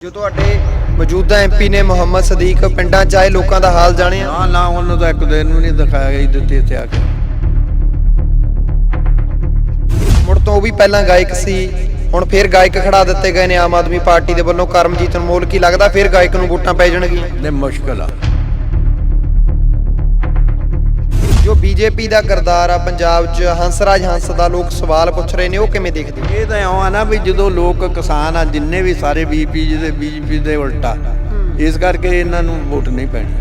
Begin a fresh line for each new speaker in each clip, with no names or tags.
ਜੋ ਤੁਹਾਡੇ ਮੌਜੂਦਾ ਐਮਪੀ ਨੇ ਮੁਹੰਮਦ ਸਦੀਕ ਪਿੰਡਾਂ 'ਚ ਆਏ ਲੋਕਾਂ ਦਾ ਹਾਲ ਜਾਣਿਆ?
ਨਾ ਨਾ ਉਹਨੂੰ ਤਾਂ ਇੱਕ ਦਿਨ ਵੀ ਨਹੀਂ ਦਿਖਾਇਆ ਗਈ ਦਿੱਤੇ ਇੱਥੇ ਆ ਕੇ।
ਮੁੜ ਤੋਂ ਉਹ ਵੀ ਪਹਿਲਾਂ ਗਾਇਕ ਸੀ ਹੁਣ ਫੇਰ ਗਾਇਕ ਖੜਾ ਦਿੱਤੇ ਗਏ ਨੇ ਆਮ ਆਦਮੀ ਪਾਰਟੀ ਦੇ ਵੱਲੋਂ। ਕਰਮਜੀਤ ਅਨਮੋਲ ਕੀ ਲੱਗਦਾ ਫੇਰ ਗਾਇਕ ਨੂੰ ਵੋਟਾਂ ਪੈ ਜਾਣਗੀਆਂ?
ਨੇ ਮੁਸ਼ਕਲ ਆ।
ਬੀਜੇਪੀ ਦਾ ਕਰਦਾਰ ਆ ਪੰਜਾਬ 'ਚ ਹੰਸਰਾਜ ਹੰਸ ਦਾ ਲੋਕ ਸਵਾਲ ਪੁੱਛ ਰਹੇ ਨੇ ਉਹ ਕਿਵੇਂ ਦੇਖਦੇ?
ਇਹ ਤਾਂ ਇਉਂ ਆ ਨਾ ਵੀ ਜਦੋਂ ਲੋਕ ਕਿਸਾਨ ਆ ਜਿੰਨੇ ਵੀ ਸਾਰੇ ਬੀਪੀ ਦੇ ਬੀਜੇਪੀ ਦੇ ਉਲਟਾ ਇਸ ਕਰਕੇ ਇਹਨਾਂ ਨੂੰ ਵੋਟ ਨਹੀਂ ਪੈਣੀ।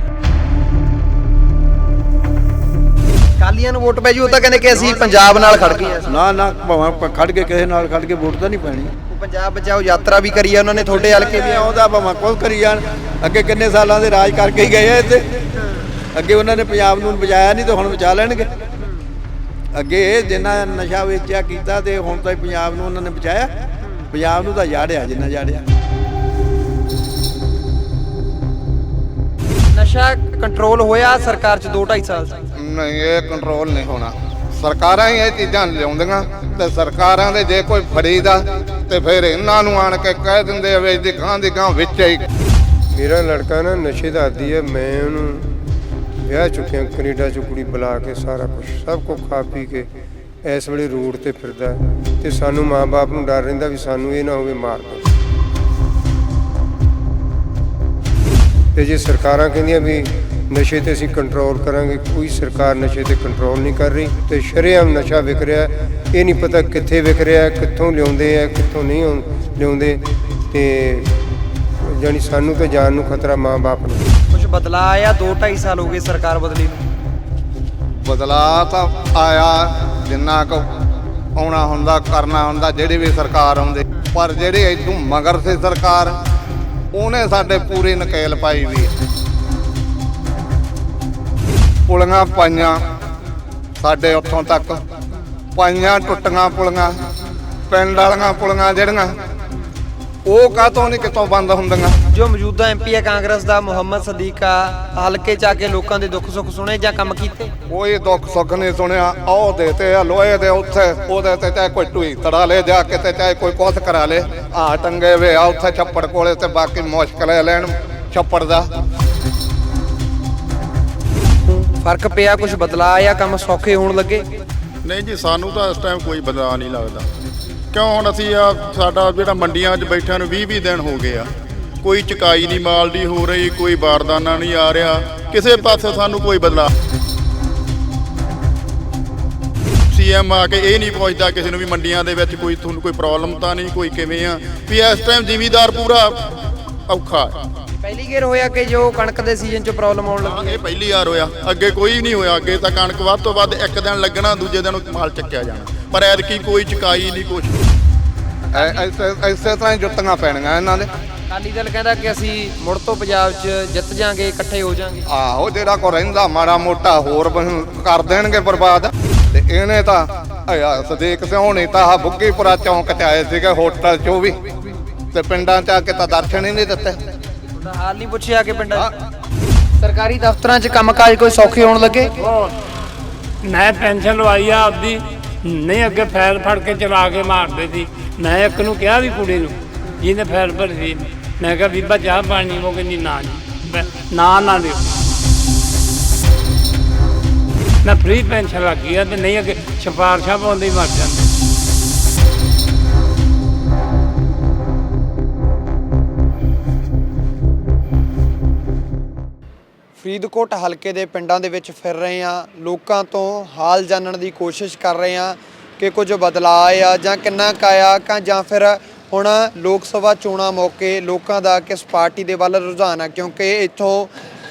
ਕਾਲੀਆਂ ਨੂੰ ਵੋਟ ਪੈ ਜੂ ਉਹ ਤਾਂ ਕਹਿੰਦੇ ਕਿ ਅਸੀਂ ਪੰਜਾਬ ਨਾਲ ਖੜ ਗਏ ਆ।
ਨਾ ਨਾ ਭਾਵੇਂ ਆਪਾਂ ਖੜ ਕੇ ਕਿਸੇ ਨਾਲ ਖੜ ਕੇ ਵੋਟ ਤਾਂ ਨਹੀਂ ਪੈਣੀ।
ਪੰਜਾਬ ਬਚਾਓ ਯਾਤਰਾ ਵੀ ਕਰੀ ਆ ਉਹਨਾਂ ਨੇ ਤੁਹਾਡੇ ਹਲਕੇ
ਵੀ ਆਉਂਦਾ ਭਾਵੇਂ ਕੁਝ ਕਰੀ ਜਾਣ ਅੱਗੇ ਕਿੰਨੇ ਸਾਲਾਂ ਦੇ ਰਾਜ ਕਰਕੇ ਹੀ ਗਏ ਆ ਇੱਥੇ। ਅੱਗੇ ਉਹਨਾਂ ਨੇ ਪੰਜਾਬ ਨੂੰ ਬਚਾਇਆ ਨਹੀਂ ਤੇ ਹੁਣ ਬਚਾ ਲੈਣਗੇ। ਅੱਗੇ ਜਿੰਨਾ ਨਸ਼ਾ ਵੇਚਿਆ ਕੀਤਾ ਤੇ ਹੁਣ ਤਾਂ ਪੰਜਾਬ ਨੂੰ ਉਹਨਾਂ ਨੇ ਬਚਾਇਆ। ਪੰਜਾਬ ਨੂੰ ਤਾਂ ਜਾੜਿਆ ਜਿੰਨਾ ਜਾੜਿਆ।
ਨਸ਼ਾ ਕੰਟਰੋਲ ਹੋਇਆ ਸਰਕਾਰ 'ਚ 2 2.5 ਸਾਲ
ਨਹੀਂ ਇਹ ਕੰਟਰੋਲ ਨਹੀਂ ਹੋਣਾ। ਸਰਕਾਰਾਂ ਹੀ ਇਹ ਚੀਜ਼ਾਂ ਲਿਆਉਂਦੀਆਂ ਤੇ ਸਰਕਾਰਾਂ ਦੇ ਜੇ ਕੋਈ ਫਰੀਦਾ ਤੇ ਫਿਰ ਇਹਨਾਂ ਨੂੰ ਆਣ ਕੇ ਕਹਿ ਦਿੰਦੇ ਆ ਵੀ ਇਹਦੀ ਗਾਂ ਦੀ ਗਾਂ ਵਿੱਚ ਹੀ।
ਮੇਰਾ ਲੜਕਾ ਨਾ ਨਸ਼ੇ ਦਾ ਆਦੀ ਹੈ ਮੈਂ ਉਹਨੂੰ ਵਿਆਹ ਚੁੱਕਿਆ, ਕੈਨੇਡਾ ਚ ਕੁੜੀ ਬੁਲਾ ਕੇ ਸਾਰਾ ਕੁਝ ਸਭ ਕੁਝ ਖਾ ਪੀ ਕੇ ਇਸ ਵੇਲੇ ਰੋਡ ਤੇ ਫਿਰਦਾ ਹੈ ਤੇ ਸਾਨੂੰ ਮਾਂ-ਬਾਪ ਨੂੰ ਡਰ ਰਹਿੰਦਾ ਵੀ ਸਾਨੂੰ ਇਹ ਨਾ ਹੋਵੇ ਮਾਰ ਦੇ ਤੇ ਜੇ ਸਰਕਾਰਾਂ ਕਹਿੰਦੀਆਂ ਵੀ ਨਸ਼ੇ ਤੇ ਅਸੀਂ ਕੰਟਰੋਲ ਕਰਾਂਗੇ, ਕੋਈ ਸਰਕਾਰ ਨਸ਼ੇ ਤੇ ਕੰਟਰੋਲ ਨਹੀਂ ਕਰ ਰਹੀ ਤੇ ਸ਼ਰੇਆਮ ਨਸ਼ਾ ਵਿਕ ਰਿਹਾ ਇਹ ਨਹੀਂ ਪਤਾ ਕਿੱਥੇ ਵਿਕ ਰਿਹਾ ਕਿੱਥੋਂ ਲਿਆਉਂਦੇ ਆ ਕਿੱਥੋਂ ਨਹੀਂ ਆਉਂ- ਲਿਆਉਂਦੇ ਤੇ ਜਾਣੀ ਸਾਨੂੰ ਤਾਂ ਜਾਨ ਨੂੰ ਖਤਰਾ ਮਾਂ-ਬਾਪ ਨੂੰ।
ਬਦਲਾ ਆਇਆ 2 2.5 ਸਾਲ ਹੋ ਗਏ ਸਰਕਾਰ ਬਦਲੀ ਨੂੰ।
ਬਦਲਾਅ ਤਾਂ ਆਇਆ, ਜਿੰਨਾ ਕੁ ਆਉਣਾ ਹੁੰਦਾ, ਕਰਨਾ ਹੁੰਦਾ, ਜਿਹੜੀ ਵੀ ਸਰਕਾਰ ਆਉਂਦੀ। ਪਰ ਜਿਹੜੀ ਇਦੋਂ ਮਗਰ ਸੀ ਸਰਕਾਰ, ਉਹਨੇ ਸਾਡੇ ਪੂਰੀ ਨਕੇਲ ਪਾਈ ਵੀ। ਹੈ। ਪੁਲੀਆਂ ਪਾਈਆਂ ਸਾਡੇ ਉੱਥੋਂ ਤੱਕ। ਪਾਈਆਂ, ਟੁੱਟੀਆਂ ਪੁਲੀਆਂ, ਪਿੰਡ ਵਾਲੀਆਂ ਪੁਲੀਆਂ ਜਿਹੜੀਆਂ ਉਹ ਕਾਹਤੋਂ ਨਹੀਂ ਕਿਤੋਂ ਬੰਦ ਹੁੰਦੀਆਂ?
ਜੋ ਮੌਜੂਦਾ ਐਮਪੀ ਹੈ ਕਾਂਗਰਸ ਦਾ ਮੁਹੰਮਦ ਸਦੀਕ ਆ ਹਲਕੇ 'ਚ ਆ ਕੇ ਲੋਕਾਂ ਦੇ ਦੁੱਖ ਸੁੱਖ ਸੁਣੇ ਜਾਂ ਕੰਮ ਕੀਤੇ?
ਕੋਈ ਦੁੱਖ ਸੁੱਖ ਨਹੀਂ ਸੁਣਿਆ। ਉਹ ਦੇਤੇ ਆ ਲੋਹੇ ਦੇ ਉੱਥੇ ਉਹਦੇ ਤੇ ਚਾਹੇ ਕੋਈ ਟੂਈ ਤੜਾ ਲੈ ਜਾ ਕੇ ਤੇ ਚਾਹੇ ਕੋਈ ਕੁਛ ਕਰਾ ਲੇ। ਆ ਟੰਗੇ ਵੇ ਆ ਉੱਥੇ ਛੱਪੜ ਕੋਲੇ ਤੇ ਬਾਕੀ ਮੁਸ਼ਕਲ ਹੈ ਲੈਣ ਛੱਪੜ ਦਾ।
ਫ਼ਰਕ ਪਿਆ ਕੁਝ ਬਦਲਾ ਆਇਆ ਕੰਮ ਸੌਖੇ ਹੋਣ ਲੱਗੇ?
ਨਹੀਂ ਜੀ ਸਾਨੂੰ ਤਾਂ ਇਸ ਟਾਈਮ ਕੋਈ ਬਦਲਾਅ ਨਹੀਂ ਲੱਗਦਾ। ਕਿਉਂ ਹੁਣ ਅਸੀਂ ਆ ਸਾਡਾ ਜਿਹੜਾ ਮੰਡੀਆਂ 'ਚ ਬੈਠਿਆਂ ਨੂੰ 20-20 ਦਿਨ ਹੋ ਗਏ ਆ। ਕੋਈ ਚੁਕਾਈ ਨਹੀਂ ਮਾਲ ਦੀ ਹੋ ਰਹੀ ਕੋਈ ਬਾਰਦਾਨਾ ਨਹੀਂ ਆ ਰਿਹਾ। ਕਿਸੇ ਪਾਸੇ ਸਾਨੂੰ ਕੋਈ ਬਦਲਾਅ ਸੀਐਮ ਆ ਕੇ ਇਹ ਨਹੀਂ ਪੁੱਛਦਾ ਕਿਸੇ ਨੂੰ ਵੀ ਮੰਡੀਆਂ ਦੇ ਵਿੱਚ ਕੋਈ ਤੁਹਾਨੂੰ ਕੋਈ ਪ੍ਰੋਬਲਮ ਤਾਂ ਨਹੀਂ ਕੋਈ ਕਿਵੇਂ ਆ। ਵੀ ਇਸ ਟਾਈਮ ਜ਼ਿਮੀਦਾਰ ਪੂਰਾ ਔਖਾ ਹੈ।
ਪਹਿਲੀ ਗੇਰ ਹੋਇਆ ਕਿ ਜੋ ਕਣਕ ਦੇ ਸੀਜ਼ਨ 'ਚ ਪ੍ਰੋਬਲਮ ਆਉਣ ਲੱਗੀ।
ਇਹ ਪਹਿਲੀ ਵਾਰ ਹੋਇਆ। ਅੱਗੇ ਕੋਈ ਨਹੀਂ ਹੋਇਆ। ਅੱਗੇ ਤਾਂ ਕਣਕ ਵੱਧ ਤੋਂ ਵੱਧ ਇੱਕ ਦਿਨ ਲੱਗਣਾ ਦੂਜੇ ਦਿਨ ਮਾਲ ਚੱਕਿਆ ਜਾਣਾ। ਪਰ ਐਤਕੀ ਕੋਈ ਚੁਕਾਈ ਨਹੀਂ ਕੁਛ।
ਐਸੇ ਤਰ੍ਹਾਂ ਹੀ ਜੁੱਤੀਆਂ ਪੈਣੀਆਂ ਇਹਨਾਂ ਦੇ।
ਅਕਾਲੀ ਦਲ ਕਹਿੰਦਾ ਕਿ ਅਸੀਂ ਮੁੜ ਤੋਂ ਪੰਜਾਬ 'ਚ ਜਿੱਤ ਜਾਾਂਗੇ ਇਕੱਠੇ ਹੋ ਜਾਾਂਗੇ।
ਆਹੋ ਜਿਹੜਾ ਕੋ ਰਹਿੰਦਾ ਮਾੜਾ ਮੋਟਾ ਹੋਰ ਬਣ- ਕਰ ਦੇਣਗੇ ਬਰਬਾਦ। ਤੇ ਇਹਨੇ ਤਾਂ ਆਇਆ ਸਦੀਕ ਸਿਉਣੀ ਤਾਂ ਆਹ ਬੁੱਗੀਪੁਰਾ ਚੌਂਕ ਚ ਆਏ ਸੀਗੇ ਹੋਟਲ ਚੋਂ ਵੀ। ਤੇ ਪਿੰਡਾਂ ਚ ਆ ਕੇ ਤਾਂ ਦਰਸ਼ਨ ਹੀ ਨਹੀਂ ਦਿੱਤੇ।
ਤੁਹਾਡਾ ਹਾਲ ਨਹੀਂ ਪੁੱਛਿਆ ਕਿ ਪਿੰਡਾਂ 'ਚ। ਸਰਕਾਰੀ ਦਫ਼ਤਰਾਂ 'ਚ ਕੰਮਕਾਜ ਕੋਈ ਸੌਖੇ ਹੋਣ ਲੱਗੇ?
ਮੈਂ ਪੈਨਸ਼ਨ ਲਵਾਈ ਆ ਆਪਦੀ। ਨਹੀਂ, ਅੱਗੇ ਫੈਲ ਫੜ ਕੇ ਚਲਾ ਕੇ ਮਾਰਦੇ ਸੀ। ਮੈਂ ਇੱਕ ਨੂੰ ਕਿਹਾ ਵੀ ਕੁੜੀ ਨੂੰ, ਜਿਹਨੇ ਫੈਲ ਭਰੀ ਸੀ। ਮੈਂ ਕਿਹਾ, ਬੀਬਾ, ਚਾਹ ਪਾਣੀ ਉਹ ਕਹਿੰਦੀ ਨਾ ਜੀ। ਨਾ ਨਾ ਦਿਓ। ਮੈਂ ਫ੍ਰੀ ਪੈਨਸ਼ਨ ਲੱਗੀ ਆ ਤੇ ਨਹੀਂ ਅੱਗੇ ਸਿਫਾਰਸ਼ਾਂ ਪਾਉਂਦੇ ਹੀ ਮਰ ਜਾਂਦੇ।
ਫਰੀਦਕੋਟ ਹਲਕੇ ਦੇ ਪਿੰਡਾਂ ਦੇ ਵਿੱਚ ਫਿਰ ਰਹੇ ਹਾਂ। ਲੋਕਾਂ ਤੋਂ ਹਾਲ ਜਾਣਨ ਦੀ ਕੋਸ਼ਿਸ਼ ਕਰ ਰਹੇ ਹਾਂ ਕਿ ਕੁਝ ਬਦਲਾਅ ਆ ਜਾਂ ਕਿੰਨਾ ਕੁ ਆਇਆ ਕਾ ਜਾਂ ਫਿਰ ਹੁਣ ਲੋਕ ਸਭਾ ਚੋਣਾਂ ਮੌਕੇ ਲੋਕਾਂ ਦਾ ਕਿਸ ਪਾਰਟੀ ਦੇ ਵੱਲ ਰੁਝਾਨ ਆ? ਕਿਉਂਕਿ ਇੱਥੋਂ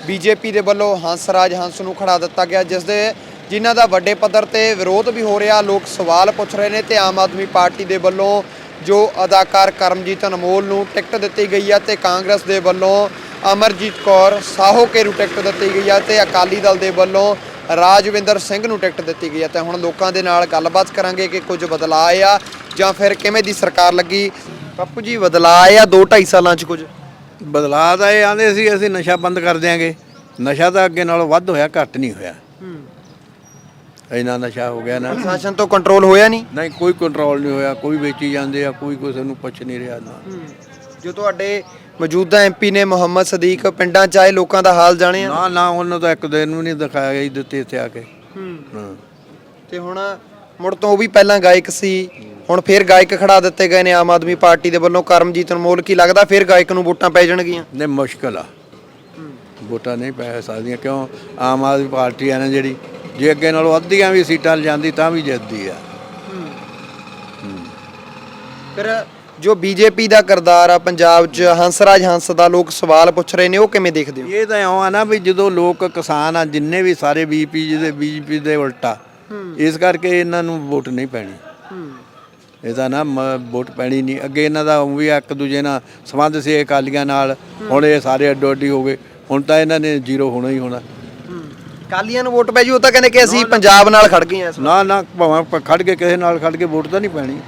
ਬੀਜੇਪੀ ਦੇ ਵੱਲੋਂ ਹੰਸਰਾਜ ਹੰਸ ਨੂੰ ਖੜਾ ਦਿੱਤਾ ਗਿਆ, ਜਿਸ ਦੇ ਜਿਨ੍ਹਾਂ ਦਾ ਵੱਡੇ ਪੱਧਰ ਤੇ ਵਿਰੋਧ ਵੀ ਹੋ ਰਿਹਾ। ਲੋਕ ਸਵਾਲ ਪੁੱਛ ਰਹੇ ਨੇ ਤੇ ਆਮ ਆਦਮੀ ਪਾਰਟੀ ਦੇ ਵੱਲੋਂ ਜੋ ਅਦਾਕਾਰ ਕਰਮਜੀਤ ਅਨਮੋਲ ਨੂੰ ਟਿਕਟ ਦਿੱਤੀ ਗਈ ਹੈ ਤੇ ਕਾਂਗਰਸ ਦੇ ਵੱਲੋਂ ਅਮਰਜੀਤ ਕੌਰ ਸਾਹੋਕੇ ਨੂੰ ਟਿਕਟ ਦਿੱਤੀ ਗਈ ਹੈ ਤੇ ਅਕਾਲੀ ਦਲ ਦੇ ਵੱਲੋਂ ਰਾਜਵਿੰਦਰ ਸਿੰਘ ਨੂੰ ਟਿਕਟ ਦਿੱਤੀ ਗਈ ਹੈ ਤੇ ਹੁਣ ਲੋਕਾਂ ਦੇ ਨਾਲ ਗੱਲਬਾਤ ਕਰਾਂਗੇ ਕਿ ਕੁਝ ਬਦਲਾਅ ਆਇਆ ਜਾਂ ਫਿਰ ਕਿਵੇਂ ਦੀ ਸਰਕਾਰ ਲੱਗੀ। ਪੱਪੂ ਜੀ ਬਦਲਾਅ 2 2.5 ਸਾਲਾਂ 'ਚ ਕੁਝ?
ਬਦਲਾਅ ਤਾਂ ਇਹ ਆਂਦੇ ਸੀ ਅਸੀਂ ਨਸ਼ਾ ਬੰਦ ਕਰ ਦਿਆਂਗੇ। ਨਸ਼ਾ ਤਾਂ ਅੱਗੇ ਨਾਲੋਂ ਵੱਧ ਹੋਇਆ ਘੱਟ ਨਹੀਂ ਹੋਇਆ। ਇੰਨਾ ਨਸ਼ਾ ਹੋ ਗਿਆ ਨਾ।
ਪ੍ਰਸ਼ਾਸਨ ਤੋਂ ਕੰਟਰੋਲ ਹੋਇਆ ਨਹੀਂ?
ਨਹੀਂ ਕੋਈ ਕੰਟਰੋਲ ਨਹੀਂ ਹੋਇਆ। ਕੋਈ ਵੇਚੀ ਜਾਂਦੇ ਆ ਕੋਈ ਕਿਸੇ ਨੂੰ ਪੁੱਛ ਨਹੀਂ ਰਿਹਾ ਨਾ।
ਜੋ ਤੁਹਾਡੇ ਮੌਜੂਦਾ ਐਮਪੀ ਨੇ ਮੁਹੰਮਦ ਸਦੀਕ ਪਿੰਡਾਂ 'ਚ ਆਏ ਲੋਕਾਂ ਦਾ ਹਾਲ ਜਾਣਿਆ
ਨਾ ਨਾ ਉਹਨੂੰ ਤਾਂ ਇੱਕ ਦਿਨ ਵੀ ਨਹੀਂ ਦਿਖਾਇਆ ਗਈ ਦਿੱਤੇ ਇੱਥੇ ਆ ਕੇ। ਹਾਂ।
ਤੇ ਹੁਣ ਮੁੜ ਤੋਂ ਉਹ ਵੀ ਪਹਿਲਾਂ ਗਾਇਕ ਸੀ ਹੁਣ ਫੇਰ ਗਾਇਕ ਖੜਾ ਦਿੱਤੇ ਗਏ ਨੇ ਆਮ ਆਦਮੀ ਪਾਰਟੀ ਦੇ ਵੱਲੋਂ ਕਰਮਜੀਤ ਅਨਮੋਲ ਕੀ ਲੱਗਦਾ ਫੇਰ ਗਾਇਕ ਨੂੰ ਵੋਟਾਂ ਪੈ ਜਾਣਗੀਆਂ?
ਨੇ ਮੁਸ਼ਕਲ ਆ। ਵੋਟਾਂ ਨਹੀਂ ਪੈ ਸਕਦੀਆਂ ਕਿਉਂ? ਆਮ ਆਦਮੀ ਪਾਰਟੀ ਆ ਨਾ ਜਿਹੜੀ ਜੇ ਅੱਗੇ ਨਾਲੋਂ ਅੱਧੀਆਂ ਵੀ ਸੀਟਾਂ ਜਾਂਦੀ ਤਾਂ ਵੀ ਜਿੱਤਦੀ ਆ।
ਫਿਰ ਜੋ ਬੀਜੇਪੀ ਦਾ ਕਰਦਾਰ ਆ ਪੰਜਾਬ 'ਚ ਹੰਸਰਾਜ ਹੰਸ ਦਾ ਲੋਕ ਸਵਾਲ ਪੁੱਛ ਰਹੇ ਨੇ ਉਹ ਕਿਵੇਂ ਦੇਖਦੇ ਹੋ?
ਇਹ ਤਾਂ ਇਉਂ ਆ ਨਾ ਵੀ ਜਦੋਂ ਲੋਕ ਕਿਸਾਨ ਆ ਜਿੰਨੇ ਵੀ ਸਾਰੇ ਬੀਪੀ ਦੇ ਬੀਜੇਪੀ ਦੇ ਉਲਟਾ ਇਸ ਕਰਕੇ ਇਹਨਾਂ ਨੂੰ ਵੋਟ ਨਹੀਂ ਪੈਣੀ। ਇਹਦਾ ਨਾ ਵੋਟ ਪੈਣੀ ਨਹੀਂ। ਅੱਗੇ ਇਹਨਾਂ ਦਾ ਊਂ ਵੀ ਇੱਕ ਦੂਜੇ ਨਾਲ ਸੰਬੰਧ ਸੀ ਅਕਾਲੀਆਂ ਨਾਲ ਹੁਣ ਇਹ ਸਾਰੇ ਅੱਡੋ ਅੱਡੀ ਹੋ ਗਏ। ਹੁਣ ਤਾਂ ਇਹਨਾਂ ਨੇ ਜ਼ੀਰੋ ਹੋਣਾ ਹੀ ਹੋਣਾ।
ਕਾਲੀਆਂ ਨੂੰ ਵੋਟ ਪੈ ਜੂ ਉਹ ਤਾਂ ਕਹਿੰਦੇ ਕਿ ਅਸੀਂ ਪੰਜਾਬ ਨਾਲ ਖੜ ਗਏ ਆ।
ਨਾ ਨਾ ਭਾਵੇਂ ਖੜ ਕੇ ਕਿਸੇ ਨਾਲ ਖੜ ਕੇ ਵੋਟ ਤਾਂ ਨਹੀਂ ਪੈਣੀ।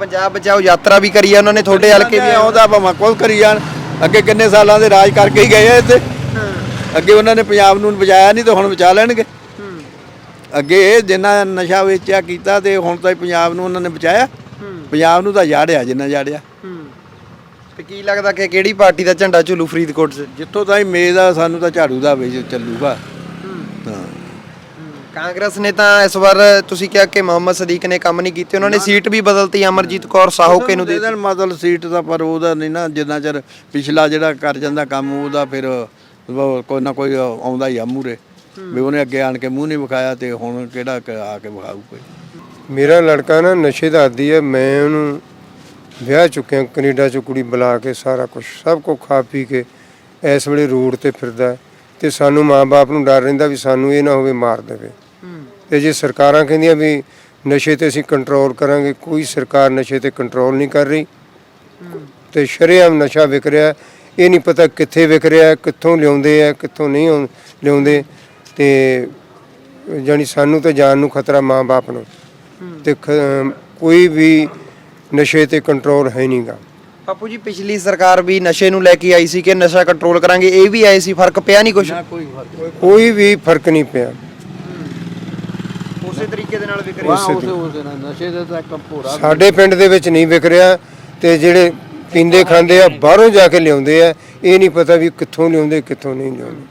ਪੰਜਾਬ ਬਚਾਓ ਯਾਤਰਾ ਵੀ ਕਰੀ ਆ ਉਹਨਾਂ ਨੇ ਤੁਹਾਡੇ ਹਲਕੇ ਵੀ
ਆਉਂਦਾ ਭਾਵੇਂ ਕੁਝ ਕਰੀ ਜਾਣ। ਅੱਗੇ ਕਿੰਨੇ ਸਾਲਾਂ ਦੇ ਰਾਜ ਕਰਕੇ ਹੀ ਗਏ ਆ ਇੱਥੇ। ਅੱਗੇ ਉਹਨਾਂ ਨੇ ਪੰਜਾਬ ਨੂੰ ਬਚਾਇਆ ਨਹੀਂ ਤੇ ਹੁਣ ਬਚਾ ਲੈਣਗੇ। ਅੱਗੇ ਇਹ ਜਿੰਨਾ ਨਸ਼ਾ ਵੇਚਿਆ ਕੀਤਾ ਤੇ ਹੁਣ ਤਾਂ ਪੰਜਾਬ ਨੂੰ ਉਹਨਾਂ ਨੇ ਬਚਾਇਆ। ਪੰਜਾਬ ਨੂੰ ਤਾਂ ਜਾੜਿਆ ਜਿੰਨਾ ਜਾੜਿਆ।
ਤੇ ਕੀ ਲੱਗਦਾ ਕਿ ਕਿਹੜੀ ਪਾਰਟੀ ਦਾ ਝੰਡਾ ਝੂਲੂ ਫਰੀਦਕੋਟ 'ਚ?
ਜਿੱਥੋਂ ਤਾਈਂ ਮੇਜ਼ ਆ ਸਾਨੂੰ ਤਾਂ ਝਾੜੂ ਦਾ ਵੇਚ ਚੱਲੂਗਾ।
ਕਾਂਗਰਸ ਨੇ ਤਾਂ ਇਸ ਵਾਰ ਤੁਸੀਂ ਕਿਹਾ ਕਿ ਮੁਹੰਮਦ ਸਦੀਕ ਨੇ ਕੰਮ ਨਹੀਂ ਕੀਤੇ ਉਹਨਾਂ ਨੇ ਸੀਟ ਵੀ ਬਦਲਤੀ ਅਮਰਜੀਤ ਕੌਰ ਸਾਹੋਕੇ ਨੂੰ ਦੇ
ਦੇਣ ਮਤਲਬ ਸੀਟ ਦਾ ਪਰ ਉਹਦਾ ਨਹੀਂ ਨਾ ਜਿੰਨਾ ਚਿਰ ਪਿਛਲਾ ਜਿਹੜਾ ਕਰ ਜਾਂਦਾ ਕੰਮ ਉਹਦਾ ਫਿਰ ਕੋਈ ਨਾ ਕੋਈ ਆਉਂਦਾ ਹੀ ਆ ਮੂਰੇ ਵੀ ਉਹਨੇ ਅੱਗੇ ਆਣ ਕੇ ਮੂੰਹ ਨਹੀਂ ਵਿਖਾਇਆ ਤੇ ਹੁਣ ਕਿਹੜਾ ਆ ਕੇ ਵਿਖਾਊ ਕੋਈ?
ਮੇਰਾ ਲੜਕਾ ਨਾ ਨਸ਼ੇ ਦਾ ਆਦੀ ਹੈ ਮੈਂ ਉਹਨੂੰ ਵਿਆਹ ਚੁੱਕਿਆ ਕੈਨੇਡਾ ਚ ਕੁੜੀ ਬੁਲਾ ਕੇ ਸਾਰਾ ਕੁਝ ਸਭ ਕੁਝ ਖਾ ਪੀ ਕੇ ਇਸ ਵੇਲੇ ਰੋਡ ਤੇ ਫਿਰਦਾ ਤੇ ਸਾਨੂੰ ਮਾਂ-ਬਾਪ ਨੂੰ ਡਰ ਰਹਿੰਦਾ ਵੀ ਸਾਨੂੰ ਇਹ ਨਾ ਹੋਵੇ ਮਾਰ ਦੇਵੇ। ਤੇ ਜੇ ਸਰਕਾਰਾਂ ਕਹਿੰਦੀਆਂ ਵੀ ਨਸ਼ੇ ਤੇ ਅਸੀਂ ਕੰਟਰੋਲ ਕਰਾਂਗੇ ਕੋਈ ਸਰਕਾਰ ਨਸ਼ੇ ਤੇ ਕੰਟਰੋਲ ਨਹੀਂ ਕਰ ਰਹੀ। ਤੇ ਸ਼ਰੇਆਮ ਨਸ਼ਾ ਵਿਕ ਰਿਹਾ ਇਹ ਨਹੀਂ ਪਤਾ ਕਿੱਥੇ ਵਿਕ ਰਿਹਾ ਕਿੱਥੋਂ ਲਿਆਉਂਦੇ ਆ ਕਿੱਥੋਂ ਨਹੀਂ ਆਉਂ- ਲਿਆਉਂਦੇ। ਤੇ ਜਾਨੀ ਸਾਨੂੰ ਤਾਂ ਜਾਨ ਨੂੰ ਖਤਰਾ ਮਾਂ-ਬਾਪ ਨੂੰ। ਤੇ ਕੋਈ ਵੀ ਨਸ਼ੇ ਤੇ ਕੰਟਰੋਲ ਹੈ ਨਹੀਂਗਾ
ਬਾਪੂ ਜੀ ਪਿਛਲੀ ਸਰਕਾਰ ਵੀ ਨਸ਼ੇ ਨੂੰ ਲੈ ਕੇ ਆਈ ਸੀ ਕਿ ਨਸ਼ਾ ਕੰਟਰੋਲ ਕਰਾਂਗੇ ਇਹ ਵੀ ਆਏ ਸੀ ਫ਼ਰਕ ਪਿਆ ਨਹੀਂ ਕੁਝ
ਕੋਈ ਫ਼ਰਕ।
ਕੋਈ ਵੀ ਫ਼ਰਕ ਨਹੀਂ ਪਿਆ।
ਉਸੇ ਤਰੀਕੇ ਦੇ ਨਾਲ ਵਿਕ
ਵਾਹ ਉਸੇ ਉਸੇ ਨਾਲ ਨਸ਼ੇ ਦੇ ਤਾਂ ਇੱਕ ਭੋਰਾ
ਸਾਡੇ ਪਿੰਡ ਦੇ ਵਿੱਚ ਨਹੀਂ ਵਿਕ ਰਿਹਾ ਤੇ ਜਿਹੜੇ ਪੀਂਦੇ ਖਾਂਦੇ ਆ ਬਾਹਰੋਂ ਜਾ ਕੇ ਲਿਆਉਂਦੇ ਆ ਇਹ ਨਹੀਂ ਪਤਾ ਵੀ ਕਿੱਥੋਂ ਲਿਆਉਂਦੇ ਕਿੱਥੋਂ ਨਹੀਂ ਲਿਆਉਂਦੇ।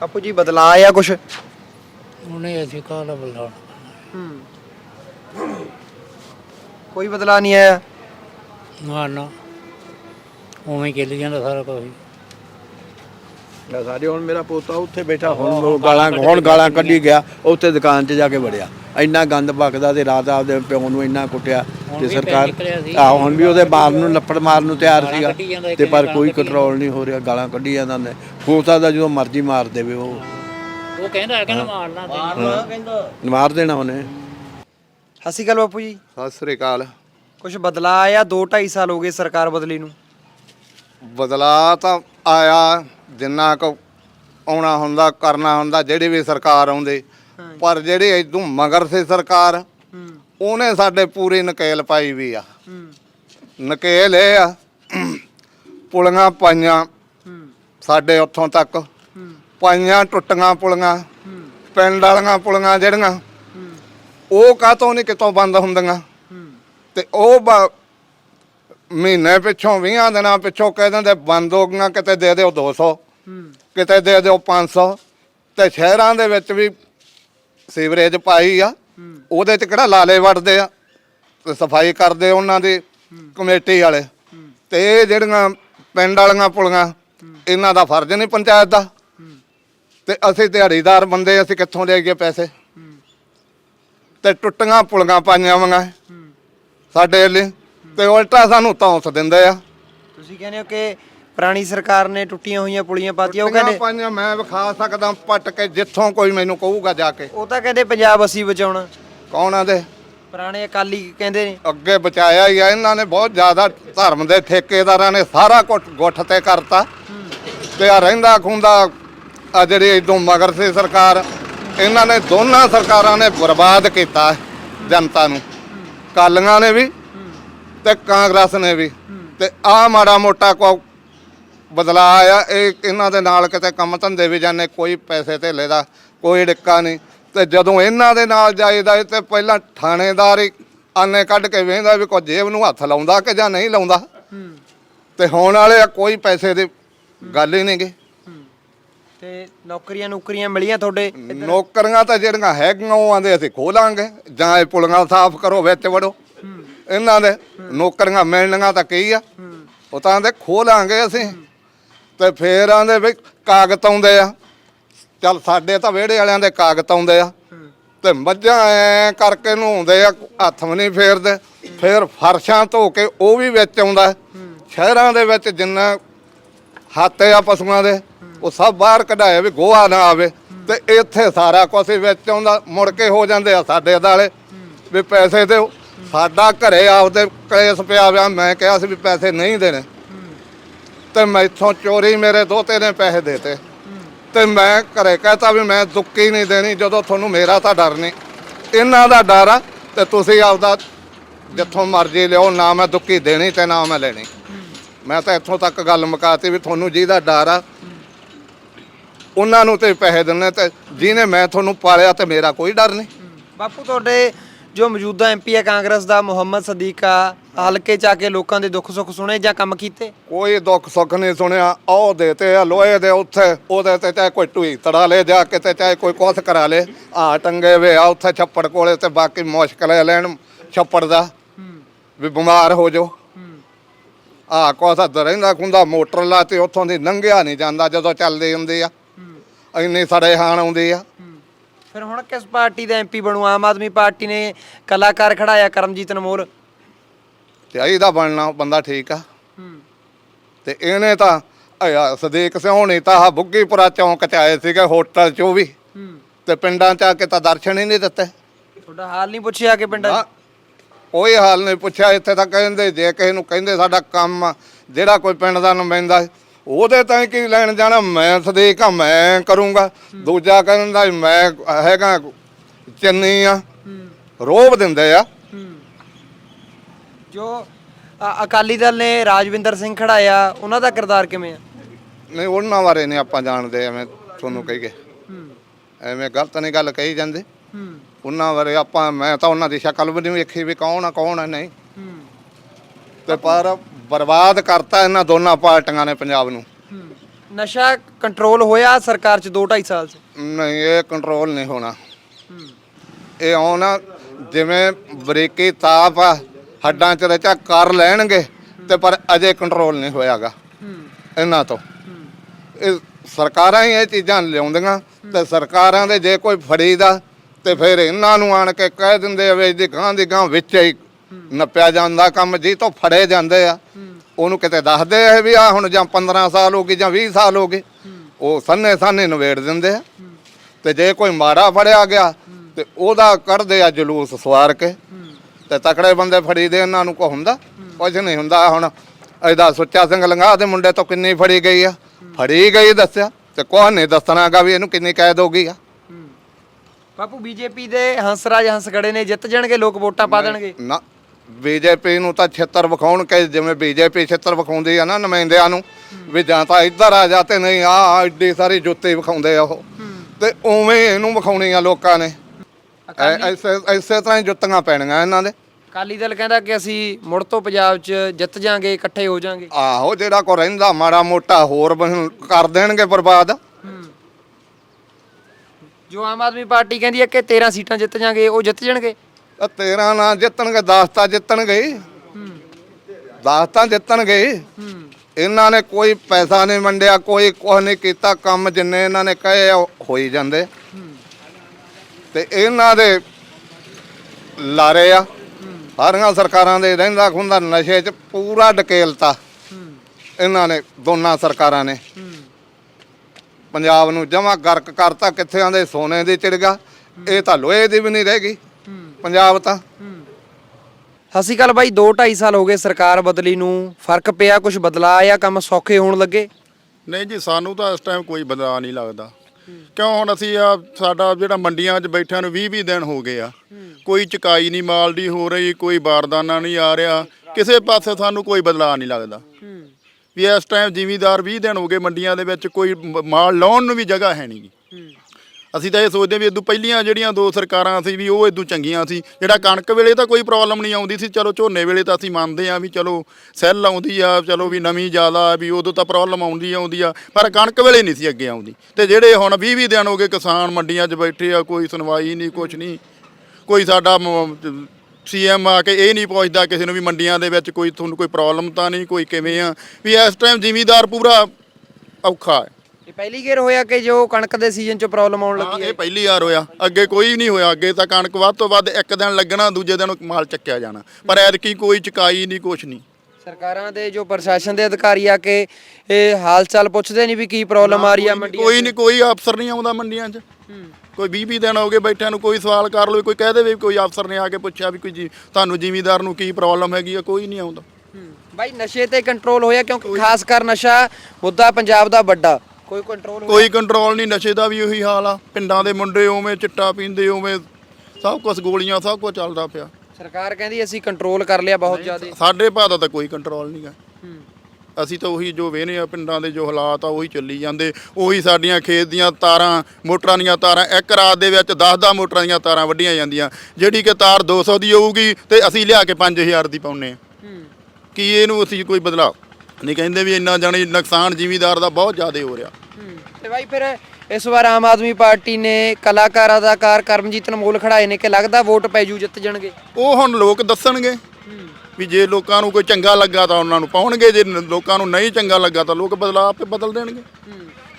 ਬਾਪੂ ਜੀ ਬਦਲਾ ਆਇਆ ਕੁਝ
ਉਹਨੇ ਅਸੀਂ ਕਾਹਦਾ ਬੁਲਾਉਣਾ
ਕੋਈ ਬਦਲਾ ਨਹੀਂ ਆਇਆ?
ਨਾ ਨਾ। ਉਵੇਂ ਹੀ ਚੱਲੀ ਜਾਂਦਾ ਸਾਰਾ ਕੁਝ
ਸਾਡੇ ਹੁਣ ਮੇਰਾ ਪੋਤਾ ਉੱਥੇ ਬੈਠਾ ਹੁਣ ਉਹ ਗਾਲਾਂ ਹੁਣ ਗਾਲਾਂ ਕੱਢੀ ਗਿਆ। ਉੱਥੇ ਦੁਕਾਨ 'ਚ ਜਾ ਕੇ ਵੜਿਆ। ਇੰਨਾ ਗੰਦ ਬਕਦਾ ਤੇ ਰਾਤ ਆਪਦੇ ਪਿਓ ਨੂੰ ਇੰਨਾ ਕੁੱਟਿਆ ਤੇ ਸਰਕਾਰ ਆ ਹੁਣ ਵੀ ਉਹਦੇ ਮਾਰਨ ਨੂੰ ਲੱਪੜ ਮਾਰਨ ਨੂੰ ਤਿਆਰ ਸੀਗਾ ਤੇ ਪਰ ਕੋਈ ਕੰਟਰੋਲ ਨਹੀਂ ਹੋ ਰਿਹਾ ਗਾਲਾਂ ਕੱਢੀ ਜਾਂਦਾ ਨੇ ਹੋ ਸਕਦਾ ਜਦੋਂ ਮਰਜ਼ੀ ਮਾਰ ਦੇਵੇ ਉਹ।
ਉਹ ਕਹਿੰਦਾ ਹੈ ਕਹਿੰਦਾ ਮਾਰਨਾ ਤੇ।
ਮਾਰ ਦੇਣਾ ਉਹਨੇ।
ਹਸੀ ਗੱਲ ਬਾਪੂ ਜੀ।
ਸਤਿ ਸ੍ਰੀ ਅਕਾਲ।
ਕੁਝ ਬਦਲਾ ਆਇਆ 2 2.5 ਸਾਲ ਹੋ ਗਏ ਸਰਕਾਰ ਬਦਲੀ ਨੂੰ।
ਬਦਲਾ ਤਾਂ ਆਇਆ। ਜਿੰਨਾ ਕੁ ਆਉਣਾ ਹੁੰਦਾ ਕਰਨਾ ਹੁੰਦਾ ਜਿਹੜੀ ਵੀ ਸਰਕਾਰ ਆਉਂਦੀ ਪਰ ਜਿਹੜੀ ਇਦੋਂ ਮਗਰ ਸੀ ਸਰਕਾਰ ਉਹਨੇ ਸਾਡੇ ਪੂਰੀ ਨਕੇਲ ਪਾਈ ਵੀ ਆ। ਨਕੇਲ ਇਹ ਆ ਪੁਲੀਆਂ ਪਾਈਆਂ ਸਾਡੇ ਉੱਥੋਂ ਤੱਕ। ਪਾਈਆਂ ਟੁੱਟੀਆਂ ਪੁਲੀਆਂ ਪਿੰਡ ਵਾਲੀਆਂ ਪੁਲੀਆਂ ਜਿਹੜੀਆਂ ਉਹ ਕਾਹਤੋਂ ਨਹੀਂ ਕਿਤੋਂ ਬੰਦ ਹੁੰਦੀਆਂ? ਤੇ ਉਹ ਮਹੀਨੇ ਪਿੱਛੋਂ 20 ਦਿਨਾਂ ਪਿੱਛੋਂ ਕਹਿ ਦਿੰਦੇ ਬੰਦ ਹੋ ਗਈਆਂ ਕਿਤੇ ਦੇ ਦਿਓ 200 ਕਿਤੇ ਦੇ ਦਿਓ 500 ਤੇ ਸ਼ਹਿਰਾਂ ਦੇ ਵਿੱਚ ਵੀ ਸੀਵਰੇਜ ਪਾਈ ਆ। ਉਹਦੇ ਚ ਕਿਹੜਾ ਲਾਲੇ ਵੜਦੇ ਆ? ਤੇ ਸਫ਼ਾਈ ਕਰਦੇ ਉਹਨਾਂ ਦੀ ਕਮੇਟੀ ਵਾਲੇ। ਤੇ ਇਹ ਜਿਹੜੀਆਂ ਪਿੰਡ ਵਾਲੀਆਂ ਪੁਲੀਆਂ ਇਹਨਾਂ ਦਾ ਫਰਜ਼ ਨਹੀਂ ਪੰਚਾਇਤ ਦਾ। ਤੇ ਅਸੀਂ ਦਿਹਾੜੀਦਾਰ ਬੰਦੇ ਅਸੀਂ ਕਿੱਥੋਂ ਲਿਆਈਏ ਪੈਸੇ? ਤੇ ਟੁੱਟੀਆਂ ਪੁਲੀਆਂ ਪਾਈਆਂ ਵਾਂਗਾ। ਸਾਡੇ ਲਈ ਤੇ ਉਲਟਾ ਸਾਨੂੰ ਧੌਂਸ ਦਿੰਦੇ ਆ।
ਤੁਸੀਂ ਕਹਿੰਦੇ ਹੋ ਕਿ ਪੁਰਾਣੀ ਸਰਕਾਰ ਨੇ ਟੁੱਟੀਆਂ ਹੋਈਆਂ ਪੁਲੀਆਂ ਪਾਤੀਆਂ ਉਹ ਕਹਿੰਦੇ
ਪਾਈਆਂ ਮੈਂ ਵਿਖਾ ਸਕਦਾ ਪੱਟ ਕੇ ਜਿੱਥੋਂ ਕੋਈ ਮੈਨੂੰ ਕਹੂਗਾ ਜਾ ਕੇ।
ਉਹ ਤਾਂ ਕਹਿੰਦੇ ਪੰਜਾਬ ਅਸੀਂ ਬਚਾਉਣਾ।
ਕੌਣ ਆ ਦੇ?
ਪੁਰਾਣੇ ਅਕਾਲੀ ਕਹਿੰਦੇ ਨੇ।
ਅੱਗੇ ਬਚਾਇਆ ਹੀ ਆ ਇਹਨਾਂ ਨੇ ਬਹੁਤ ਜ਼ਿਆਦਾ ਧਰਮ ਦੇ ਠੇਕੇਦਾਰਾਂ ਨੇ ਸਾਰਾ ਕੁਝ ਗੁੱਠ ਤੇ ਕਰਤਾ। ਤੇ ਆ ਰਹਿੰਦਾ ਖੁੰਦਾ ਆ ਜਿਹੜੀ ਇਦੋਂ ਮਗਰ ਸੀ ਸਰਕਾਰ ਇਹਨਾਂ ਨੇ ਦੋਨਾਂ ਸਰਕਾਰਾਂ ਨੇ ਬਰਬਾਦ ਕੀਤਾ ਜਨਤਾ ਨੂੰ। ਕਾਲੀਆਂ ਨੇ ਵੀ ਤੇ ਕਾਂਗਰਸ ਨੇ ਵੀ। ਤੇ ਆ ਮਾੜਾ ਮੋਟਾ ਕੋ ਬਦਲਾ ਆਇਆ ਇਹ ਇਹਨਾਂ ਦੇ ਨਾਲ ਕਿਤੇ ਕੰਮ ਧੰਦੇ ਵੀ ਜਾਂਦੇ ਕੋਈ ਪੈਸੇ ਧੇਲੇ ਦਾ ਕੋਈ ਡਿੱਕਾ ਨਹੀਂ। ਤੇ ਜਦੋਂ ਇਹਨਾਂ ਦੇ ਨਾਲ ਜਾਈਦਾ ਤੇ ਪਹਿਲਾਂ ਥਾਣੇਦਾਰ ਹੀ ਆਨੇ ਕੱਢ ਕੇ ਵੇਂਦਾ ਵੀ ਕੋਈ ਜੇਬ ਨੂੰ ਹੱਥ ਲਾਉਂਦਾ ਕਿ ਜਾਂ ਨਹੀਂ ਲਾਉਂਦਾ। ਤੇ ਹੁਣ ਵਾਲੇ ਆ ਕੋਈ ਪੈਸੇ ਦੀ ਗੱਲ ਹੀ ਨਹੀਂਗੇ
ਤੇ ਨੌਕਰੀਆਂ ਨੌਕਰੀਆਂ ਮਿਲੀਆਂ ਤੁਹਾਡੇ
ਨੌਕਰੀਆਂ ਤਾਂ ਜਿਹੜੀਆਂ ਹੈਗੀਆਂ ਉਹ ਆਂਦੇ ਅਸੀਂ ਖੋਲਾਂਗੇ। ਜਾਂ ਇਹ ਪੁਲੀਆਂ ਸਾਫ਼ ਕਰੋ ਵਿੱਚ ਵੜੋ। ਇਹਨਾਂ ਦੇ ਨੌਕਰੀਆਂ ਮਿਲਣੀਆਂ ਤਾਂ ਕਈ ਆ? ਉਹ ਤਾਂ ਆਂਦੇ ਖੋਲਾਂਗੇ ਅਸੀਂ। ਤੇ ਫੇਰ ਆਂਦੇ ਵੀ ਕਾਗਤ ਆਉਂਦੇ ਆ। ਚੱਲ ਸਾਡੇ ਤਾਂ ਵਿਹੜੇ ਵਾਲਿਆਂ ਦੇ ਕਾਗਤ ਆਉਂਦੇ ਆ। ਤੇ ਮੱਝਾਂ ਐ ਕਰਕੇ ਨਹਾਉਂਦੇ ਆ, ਹੱਥ ਵੀ ਨਹੀਂ ਫੇਰਦੇ। ਫੇਰ ਫਰਸ਼ਾਂ ਧੋ ਕੇ ਉਹ ਵੀ ਵਿੱਚ ਆਉਂਦਾ। ਸ਼ਹਿਰਾਂ ਦੇ ਵਿੱਚ ਜਿੰਨਾ ਹੱਥ ਆ ਪਸ਼ੂਆਂ ਦੇ, ਉਹ ਸਭ ਬਾਹਰ ਕਢਾਏ ਵੀ ਗੋਹਾ ਨਾ ਆਵੇ। ਤੇ ਇੱਥੇ ਸਾਰਾ ਕੁਝ ਹੀ ਵਿੱਚ ਆਉਂਦਾ। ਮੁੜ ਕੇ ਹੋ ਜਾਂਦੇ ਆ ਸਾਡੇ ਦਾਲੇ। ਵੀ ਪੈਸੇ ਦਿਓ। ਸਾਡਾ ਘਰੇ ਆਪਦੇ ਕੇਸ ਪਿਆ ਵਿਆ ਮੈਂ ਕਿਹਾ ਸੀ ਵੀ ਪੈਸੇ ਨਹੀਂ ਦੇਣੇ। ਤੇ ਮੈਥੋਂ ਚੋਰੀ ਮੇਰੇ ਦੋਤੇ ਨੇ ਪੈਸੇ ਦੇਤੇ। ਤੇ ਮੈਂ ਘਰੇ ਕਹਤਾ ਵੀ ਮੈਂ ਦੁੱਕੀ ਨਹੀਂ ਦੇਣੀ, ਜਦੋਂ ਤੁਹਾਨੂੰ ਮੇਰਾ ਤਾਂ ਡਰ ਨਹੀਂ। ਇਹਨਾਂ ਦਾ ਡਰ ਆ, ਤੇ ਤੁਸੀਂ ਆਪਦਾ ਜਿੱਥੋਂ ਮਰਜ਼ੀ ਲਿਓ ਨਾ ਮੈਂ ਦੁੱਕੀ ਦੇਣੀ ਤੇ ਨਾ ਮੈਂ ਲੈਣੀ। ਮੈਂ ਤਾਂ ਇੱਥੋਂ ਤੱਕ ਗੱਲ ਮੁਕਾਤੀ ਵੀ ਤੁਹਾਨੂੰ ਜਿਹਦਾ ਡਰ ਆ। ਉਹਨਾਂ ਨੂੰ ਤੇ ਪੈਸੇ ਦੇਣੇ ਤੇ ਜਿਹਨੇ ਮੈਂ ਤੁਹਾਨੂੰ ਪਾਲਿਆ ਤੇ ਮੇਰਾ ਕੋਈ ਡਰ ਨਹੀਂ।
ਬਾਪੂ, ਤੁਹਾਡੇ ਜੋ ਮੌਜੂਦਾ ਐਮਪੀ ਹੈ ਕਾਂਗਰਸ ਦਾ, ਮੁਹੰਮਦ ਸਦੀਕ ਹਲਕੇ ਚ ਆ ਕੇ ਲੋਕਾਂ ਦੇ ਦੁੱਖ ਸੁੱਖ ਸੁਣੇ ਜਾਂ ਕੰਮ ਕੀਤੇ?
ਕੋਈ ਦੁੱਖ ਸੁੱਖ ਨਹੀਂ ਸੁਣਿਆ। ਉਹ ਦੇਤੇ ਆ, ਲੋਹੇ ਦੇ ਉੱਥੇ, ਉਹਦੇ ਤੇ ਚਾਹੇ ਕੋਈ ਟੂਈ ਤੜਾ ਲੈ ਜਾ ਕੇ ਚਾਹੇ ਕੋਈ ਕੁਛ ਕਰਾ ਲੇ। ਆ ਟੰਗੇ ਵੇ ਆ, ਉੱਥੇ ਛੱਪੜ ਕੋਲੇ ਤੇ ਬਾਕੀ ਮੁਸ਼ਕਲ ਹੈ ਲੈਣ ਛੱਪੜ ਦਾ। ਵੀ ਬਿਮਾਰ ਹੋ ਜਾਓ। ਆ ਕੋਸਾ ਰਹਿੰਦਾ ਖੁੰਦਾ, ਮੋਟਰ ਲਾ ਤੇ ਉੱਥੋਂ ਦੀ ਲੰਘਿਆ ਨਹੀਂ ਜਾਂਦਾ ਜਦੋਂ ਚੱਲਦੇ ਹੁੰਦੇ ਆ। ਇੰਨੀ ਸੜੇ ਹਾਣ ਆਉਂਦੇ ਆ।
ਫਿਰ ਹੁਣ ਕਿਸ ਪਾਰਟੀ ਦਾ ਐਮਪੀ ਬਣੂ? ਆਮ ਆਦਮੀ ਪਾਰਟੀ ਨੇ ਕਲਾਕਾਰ ਖੜਾਇਆ ਕਰਮਜੀਤ ਅਨਮੋਲ।
ਚਾਹੀਦਾ ਬਣਨਾ ਬੰਦਾ ਠੀਕ ਆ। ਤੇ ਇਹਨੇ ਤਾਂ ਆਇਆ ਸਦੀਕ ਸਿਉਣੀ ਤਾਂ ਆਹ ਬੁੱਗੀਪੁਰਾ ਚੌਂਕ ਚ ਆਏ ਸੀਗੇ ਹੋਟਲ ਚ ਵੀ। ਤੇ ਪਿੰਡਾਂ ਚ ਆ ਕੇ ਤਾਂ ਦਰਸ਼ਨ ਹੀ ਨਹੀਂ ਦਿੱਤੇ।
ਤੁਹਾਡਾ ਹਾਲ ਨਹੀਂ ਪੁੱਛਿਆ ਕਿ ਪਿੰਡਾਂ?
ਹਾਂ ਕੋਈ ਹਾਲ ਨਹੀਂ ਪੁੱਛਿਆ। ਇੱਥੇ ਤਾਂ ਕਹਿੰਦੇ ਜੇ ਕਿਸੇ ਨੂੰ ਕਹਿੰਦੇ ਸਾਡਾ ਕੰਮ ਆ, ਜਿਹੜਾ ਕੋਈ ਪਿੰਡ ਦਾ ਨੁਮਾਇੰਦਾ ਉਹਦੇ ਤਾਂ ਕੀ ਲੈਣ ਜਾਣਾ? ਮੈਂ ਸਦੀਕ ਮੈਂ ਕਰੂੰਗਾ। ਦੂਜਾ ਕਹਿੰਦਾ ਮੈਂ ਹੈਗਾ ਚੰਨੀ ਆ। ਰੋਬ ਦਿੰਦੇ ਆ।
ਜੋ ਅ- ਅਕਾਲੀ ਦਲ ਨੇ ਰਾਜਵਿੰਦਰ ਸਿੰਘ ਖੜਾਇਆ ਉਹਨਾਂ ਦਾ ਕਿਰਦਾਰ ਕਿਵੇਂ ਆ?
ਨਹੀਂ ਉਹਨਾਂ ਬਾਰੇ ਨਹੀਂ ਆਪਾਂ ਜਾਣਦੇ ਐਵੇਂ ਤੁਹਾਨੂੰ ਕਹੀਏ। ਐਵੇਂ ਗਲਤ ਨਹੀਂ ਗੱਲ ਕਹੀ ਜਾਂਦੀ। ਉਹਨਾਂ ਬਾਰੇ ਆਪਾਂ ਮੈਂ ਤਾਂ ਉਹਨਾਂ ਦੀ ਸ਼ਕਲ ਵੀ ਨਹੀਂ ਵੇਖੀ ਵੀ ਕੌਣ ਆ ਕੌਣ ਆ ਨਹੀਂ। ਤੇ ਪਰ ਬਰਬਾਦ ਕਰਤਾ ਇਹਨਾਂ ਦੋਨਾਂ ਪਾਰਟੀਆਂ ਨੇ ਪੰਜਾਬ ਨੂੰ।
ਨਸ਼ਾ ਕੰਟਰੋਲ ਹੋਇਆ ਸਰਕਾਰ ਚ 2 2.5 ਸਾਲ ਚ?
ਨਹੀਂ ਇਹ ਕੰਟਰੋਲ ਨਹੀਂ ਹੋਣਾ। ਇਹ ਆਉਣਾ ਜਿਵੇਂ ਬਰੀਕੀ ਤਾਪ ਆ ਹੱਡਾਂ ਚ ਰਚਾ ਕਰ ਲੈਣਗੇ ਤੇ ਪਰ ਅਜੇ ਕੰਟਰੋਲ ਨਹੀਂ ਹੋਇਆਗਾ ਇਹਨਾਂ ਤੋਂ। ਇਹ ਸਰਕਾਰਾਂ ਹੀ ਇਹ ਚੀਜ਼ਾਂ ਲਿਆਉਂਦੀਆਂ ਤੇ ਸਰਕਾਰਾਂ ਦੇ ਜੇ ਕੋਈ ਫੜੀਦਾ ਤੇ ਫਿਰ ਇਹਨਾਂ ਨੂੰ ਆਣ ਕੇ ਕਹਿ ਦਿੰਦੇ ਆ ਵੀ ਇਹਦੀ ਗਾਂ ਦੀ ਗਾਂ ਵਿੱਚ ਹੀ ਨੱਪਿਆ ਜਾਂਦਾ ਕੰਮ ਜੀ ਤੋਂ ਫੜੇ ਜਾਂਦੇ ਆ। ਉਹਨੂੰ ਕਿਤੇ ਦੱਸਦੇ ਆ ਵੀ ਆ ਹੁਣ ਜਾਂ 15 ਸਾਲ ਹੋ ਗਏ ਜਾਂ 20 ਸਾਲ ਹੋ ਗਏ। ਉਹ ਸੰਨੇ ਸਾਨੇ ਨਵੇੜ ਦਿੰਦੇ ਆ। ਤੇ ਜੇ ਕੋਈ ਮਾੜਾ ਫੜਿਆ ਗਿਆ ਤੇ ਉਹਦਾ ਕੱਢਦੇ ਆ ਜਲੂਸ ਸਵਾਰ ਕੇ। ਤੇ ਤਕੜੇ ਬੰਦੇ ਫੜੀ ਦੇ ਇਹਨਾਂ ਨੂੰ ਕੋ ਹੁੰਦਾ? ਕੁਝ ਨਹੀਂ ਹੁੰਦਾ। ਹੁਣ ਇਹਦਾ ਸੁੱਚਾ ਸਿੰਘ ਲੰਗਾ ਦੇ ਮੁੰਡੇ ਤੋਂ ਕਿੰਨੀ ਫੜੀ ਗਈ ਆ। ਫੜੀ ਗਈ ਦੱਸਿਆ। ਤੇ ਕੋਹ ਨਹੀਂ ਦੱਸਣਾਗਾ ਵੀ ਇਹਨੂੰ ਕਿੰਨੀ ਕੈਦ ਹੋ ਗਈ ਆ।
ਬਾਪੂ ਬੀਜੇਪੀ ਦੇ ਹੰਸਰਾਜ ਹੰਸਗੜੇ ਨੇ। ਜਿੱਤ ਜਾਣਗੇ ਲੋਕ ਵੋਟਾਂ ਪਾ ਦੇਣਗੇ।
ਨਾ ਬੀਜੇਪੀ ਨੂੰ ਤਾਂ ਛੇਤਰ ਵਿਖਾਉਣ ਕੇ ਜਿਵੇਂ ਬੀਜੇਪੀ ਛੇਤਰ ਵਿਖਾਉਂਦੀ ਆ ਨਾ ਨੁਮਾਇੰਦਿਆਂ ਨੂੰ ਵੀ ਜਾਂ ਤਾਂ ਇੱਧਰ ਆ ਜਾ ਤੇ ਨਹੀਂ ਆ ਐਡੀ ਸਾਰੀ ਜੁੱਤੀ ਵਿਖਾਉਂਦੇ ਆ ਉਹ। ਤੇ ਉਵੇਂ ਇਹਨੂੰ ਵਿਖਾਉਣੀ ਆ ਲੋਕਾਂ ਨੇ। ਐਸੇ ਐਸੇ ਤਰ੍ਹਾਂ ਹੀ ਜੁੱਤੀਆਂ ਪੈਣੀਆਂ ਇਹਨਾਂ ਦੇ।
ਅਕਾਲੀ ਦਲ ਕਹਿੰਦਾ ਕਿ ਅਸੀਂ ਮੁੜ ਤੋਂ ਪੰਜਾਬ 'ਚ ਜਿੱਤ ਜਾਾਂਗੇ ਇਕੱਠੇ ਹੋ ਜਾਾਂਗੇ।
ਆਹੋ ਜਿਹੜਾ ਕੋ ਰਹਿੰਦਾ ਮਾੜਾ ਮੋਟਾ ਹੋਰ ਬਣ- ਕਰ ਦੇਣਗੇ ਬਰਬਾਦ।
ਜੋ ਆਮ ਆਦਮੀ ਪਾਰਟੀ ਕਹਿੰਦੀ ਹੈ ਕਿ 13 ਸੀਟਾਂ ਜਿੱਤ ਜਾਾਂਗੇ ਉਹ ਜਿੱਤ ਜਾਣਗੇ।
13 ਨਾ ਜਿੱਤਣਗੇ 10 ਤਾਂ ਜਿੱਤਣਗੇ ਹੀ। 10 ਤਾਂ ਜਿੱਤਣਗੇ ਹੀ। ਇਹਨਾਂ ਨੇ ਕੋਈ ਪੈਸਾ ਨਹੀਂ ਵੰਡਿਆ ਕੋਈ ਕੁਝ ਨਹੀਂ ਕੀਤਾ ਕੰਮ ਜਿੰਨੇ ਇਹਨਾਂ ਨੇ ਕਹੇ ਆ, ਉਹ ਹੋਈ ਜਾਂਦੇ। ਤੇ ਇਹਨਾਂ ਦੇ ਲਾਰੇ ਆ। ਸਾਰੀਆਂ ਸਰਕਾਰਾਂ ਦੇ ਰਹਿੰਦਾ ਖੁੰਦਾ ਨਸ਼ੇ 'ਚ ਪੂਰਾ ਡਕੇਲਤਾ। ਇਹਨਾਂ ਨੇ ਦੋਨਾਂ ਸਰਕਾਰਾਂ ਨੇ। ਪੰਜਾਬ ਨੂੰ ਜਮਾ ਗਰਕ ਕਰਤਾ ਕਿੱਥੇ ਆਂਦੇ ਸੋਨੇ ਦੀ ਚਿੜਗਾ। ਇਹ ਤਾਂ ਲੋਹੇ ਦੀ ਵੀ ਨਹੀਂ ਰਹਿ ਗਈ। ਪੰਜਾਬ ਤਾਂ।
ਅਸੀਂ ਕੱਲ ਬਾਈ 2 2.5 ਸਾਲ ਹੋ ਗਏ ਸਰਕਾਰ ਬਦਲੀ ਨੂੰ। ਫ਼ਰਕ ਪਿਆ ਕੁਝ ਬਦਲਾ ਆਇਆ ਕੰਮ ਸੌਖੇ ਹੋਣ ਲੱਗੇ?
ਨਹੀਂ ਜੀ ਸਾਨੂੰ ਤਾਂ ਇਸ ਟਾਈਮ ਕੋਈ ਬਦਲਾਅ ਨਹੀਂ ਲੱਗਦਾ। ਕਿਉਂ ਹੁਣ ਅਸੀਂ ਆ ਸਾਡਾ ਜਿਹੜਾ ਮੰਡੀਆਂ 'ਚ ਬੈਠਿਆਂ ਨੂੰ 20 20 ਦਿਨ ਹੋ ਗਏ ਆ। ਕੋਈ ਚਕਾਈ ਨਹੀਂ ਮਾਲ ਦੀ ਹੋ ਰਹੀ ਕੋਈ ਬਾਰਦਾਨਾ ਨਹੀਂ ਆ ਰਿਹਾ। ਕਿਸੇ ਪਾਸੇ ਸਾਨੂੰ ਕੋਈ ਬਦਲਾਅ ਨਹੀਂ ਲੱਗਦਾ। ਵੀ ਇਸ ਟਾਈਮ ਜ਼ਿਮੀਦਾਰ 20 ਦਿਨ ਹੋ ਗਏ ਮੰਡੀਆਂ ਦੇ ਵਿੱਚ ਕੋਈ ਮਾਲ ਲਾਉਣ ਨੂੰ ਵੀ ਜਗ੍ਹਾ ਹੈ ਨਹੀਂਗੀ ਅਸੀਂ ਤਾਂ ਇਹ ਸੋਚਦੇ ਹਾਂ ਵੀ ਇਦੋਂ ਪਹਿਲੀਆਂ ਜਿਹੜੀਆਂ ਦੋ ਸਰਕਾਰਾਂ ਸੀ ਵੀ ਉਹ ਇਦੋਂ ਚੰਗੀਆਂ ਸੀ। ਜਿਹੜਾ ਕਣਕ ਵੇਲੇ ਤਾਂ ਕੋਈ ਪ੍ਰੋਬਲਮ ਨਹੀਂ ਆਉਂਦੀ ਸੀ। ਚਲੋ ਝੋਨੇ ਵੇਲੇ ਤਾਂ ਅਸੀਂ ਮੰਨਦੇ ਆ ਵੀ ਚਲੋ ਸੈੱਲ ਆਉਂਦੀ ਆ, ਚਲੋ ਵੀ ਨਵੀਂ ਜ਼ਿਆਦਾ ਵੀ ਉਦੋਂ ਤਾਂ ਪ੍ਰੋਬਲਮ ਆਉਂਦੀ ਆਉਂਦੀ ਆ, ਪਰ ਕਣਕ ਵੇਲੇ ਨਹੀਂ ਸੀ ਅੱਗੇ ਆਉਂਦੀ। ਤੇ ਜਿਹੜੇ ਹੁਣ 20 20 ਦਿਨ ਹੋ ਗਏ ਕਿਸਾਨ ਮੰਡੀਆਂ 'ਚ ਬੈਠੇ ਆ, ਕੋਈ ਸੁਣਵਾਈ ਨਹੀਂ ਕੁਝ ਨਹੀਂ। ਕੋਈ ਸਾਡਾ ਸੀਐਮ ਆ ਕੇ ਇਹ ਨਹੀਂ ਪੁੱਛਦਾ ਕਿਸੇ ਨੂੰ ਵੀ ਮੰਡੀਆਂ ਦੇ ਵਿੱਚ ਕੋਈ, ਤੁਹਾਨੂੰ ਕੋਈ ਪ੍ਰੋਬਲਮ ਤਾਂ ਨਹੀਂ, ਕੋਈ ਕਿਵੇਂ ਆ। ਵੀ ਇਸ ਟਾਈਮ ਜ਼ਿਮੀਦਾਰ ਪੂਰਾ ਔਖਾ ਹੈ।
ਇਹ ਪਹਿਲੀ ਗੇਰ ਹੋਇਆ ਕਿ ਜੋ ਕਣਕ ਦੇ ਸੀਜ਼ਨ 'ਚ ਪ੍ਰੋਬਲਮ ਆਉਣ
ਹਾਂ,
ਲੱਗੀ
ਇਹ
ਹੈ?
ਪਹਿਲੀ ਵਾਰ ਹੋਇਆ। ਅੱਗੇ ਕੋਈ ਨਹੀਂ ਹੋਇਆ। ਅੱਗੇ ਤਾਂ ਕਣਕ ਵੱਧ ਤੋਂ ਵੱਧ ਇੱਕ ਦਿਨ ਲੱਗਣਾ ਦੂਜੇ ਦਿਨ ਮਾਲ ਚੱਕਿਆ ਜਾਣਾ। ਪਰ ਐਤਕੀ ਕੋਈ ਚੁਕਾਈ ਨਹੀਂ ਕੁਛ ਨਹੀਂ।
ਸਰਕਾਰਾਂ ਦੇ ਜੋ ਪ੍ਰਸ਼ਾਸਨ ਦੇ ਅਧਿਕਾਰੀ ਆ ਕੇ ਇਹ ਹਾਲ ਚਾਲ ਪੁੱਛਦੇ ਨਹੀਂ ਵੀ ਕੀ ਪ੍ਰੋਬਲਮ ਆ ਰਹੀ ਆ ਮੰਡੀਆਂ 'ਚ?
ਕੋਈ ਨਹੀਂ ਕੋਈ ਅਫਸਰ ਨਹੀਂ ਆਉਂਦਾ ਮੰਡੀਆਂ 'ਚ। ਕੋਈ 20 20 ਦਿਨ ਹੋ ਗਏ ਬੈਠਿਆਂ ਨੂੰ ਕੋਈ ਸਵਾਲ ਕਰ ਲਵੇ ਕੋਈ ਕਹਿ ਦੇਵੇ ਵੀ ਕੋਈ ਅਫਸਰ ਨੇ ਆ ਕੇ ਪੁੱਛਿਆ ਵੀ ਕੋਈ ਜੀ ਤੁਹਾਨੂੰ ਜ਼ਿਮੀਦਾਰ ਨੂੰ ਕੀ ਪ੍ਰੋਬਲਮ ਹੈਗੀ ਆ ਕੋਈ ਨਹੀਂ ਆਉਂਦਾ।
ਬਾਈ ਨਸ਼ੇ ਤੇ ਕੰਟਰੋਲ ਹੋਇਆ ਕਿਉਂਕਿ ਖਾਸ ਕਰ ਨਸ਼ਾ ਮੁੱਦਾ ਪੰਜਾਬ ਦਾ ਵੱਡਾ। ਕੋਈ ਕੰਟਰੋਲ
ਕੋਈ ਕੰਟਰੋਲ ਨਹੀਂ ਨਸ਼ੇ ਦਾ ਵੀ ਉਹੀ ਹਾਲ ਆ। ਪਿੰਡਾਂ ਦੇ ਮੁੰਡੇ ਉਵੇਂ ਚਿੱਟਾ ਪੀਂਦੇ ਉਵੇਂ ਸਭ ਕੁਝ ਗੋਲੀਆਂ ਸਭ ਕੁਝ ਚੱਲਦਾ ਪਿਆ।
ਸਰਕਾਰ ਕਹਿੰਦੀ ਅਸੀਂ ਕੰਟਰੋਲ ਕਰ ਲਿਆ ਬਹੁਤ ਜ਼ਿਆਦਾ।
ਸਾਡੇ ਭਾਅ ਦਾ ਤਾਂ ਕੋਈ ਕੰਟਰੋਲ ਨਹੀਂਗਾ ਅਸੀਂ ਤਾਂ ਉਹੀ ਜੋ ਵੇਨੇ ਆ ਪਿੰਡਾਂ ਦੇ ਜੋ ਹਾਲਾਤ ਆ ਉਹੀ ਚੱਲੀ ਜਾਂਦੇ। ਉਹੀ ਸਾਡੀਆਂ ਖੇਤ ਦੀਆਂ ਤਾਰਾਂ ਮੋਟਰਾਂ ਦੀਆਂ ਤਾਰਾਂ ਇੱਕ ਰਾਤ ਦੇ ਵਿੱਚ 10-10 ਮੋਟਰਾਂ ਦੀਆਂ ਤਾਰਾਂ ਵੱਢੀਆਂ ਜਾਂਦੀਆਂ। ਜਿਹੜੀ ਕਿ ਤਾਰ 200 ਦੀ ਹੋਊਗੀ ਤੇ ਅਸੀਂ ਲਿਆ ਕੇ 5000 ਦੀ ਪਾਉਨੇ ਆ ਕੀ ਇਹਨੂੰ ਅਸੀਂ ਕੋਈ ਬਦਲਾਅ? ਨਹੀਂ ਕਹਿੰਦੇ ਵੀ ਇੰਨਾ ਜਾਣੀ ਨੁਕਸਾਨ ਜ਼ਿਮੀਦਾਰ ਦਾ ਬਹੁਤ ਜ਼ਿਆਦਾ ਹੋ ਰਿਹਾ।
ਤੇ ਬਾਈ ਫਿਰ ਇਸ ਵਾਰ ਆਮ ਆਦਮੀ ਪਾਰਟੀ ਨੇ ਕਲਾਕਾਰ ਅਦਾਕਾਰ ਕਰਮਜੀਤ ਅਨਮੋਲ ਖੜਾਏ ਨੇ ਕਿ ਲੱਗਦਾ ਵੋਟ ਪੈ ਜੂ ਜਿੱਤ ਜਾਣਗੇ?
ਉਹ ਹੁਣ ਲੋਕ ਦੱਸਣਗੇ ਵੀ ਜੇ ਲੋਕਾਂ ਨੂੰ ਕੋਈ ਚੰਗਾ ਲੱਗਾ ਤਾਂ ਉਹਨਾਂ ਨੂੰ ਪਾਉਣਗੇ ਜੇ ਲੋਕਾਂ ਨੂੰ ਨਹੀਂ ਚੰਗਾ ਲੱਗਾ ਤਾਂ ਲੋਕ ਬਦਲਾਅ ਆਪੇ ਬਦਲ ਦੇਣਗੇ।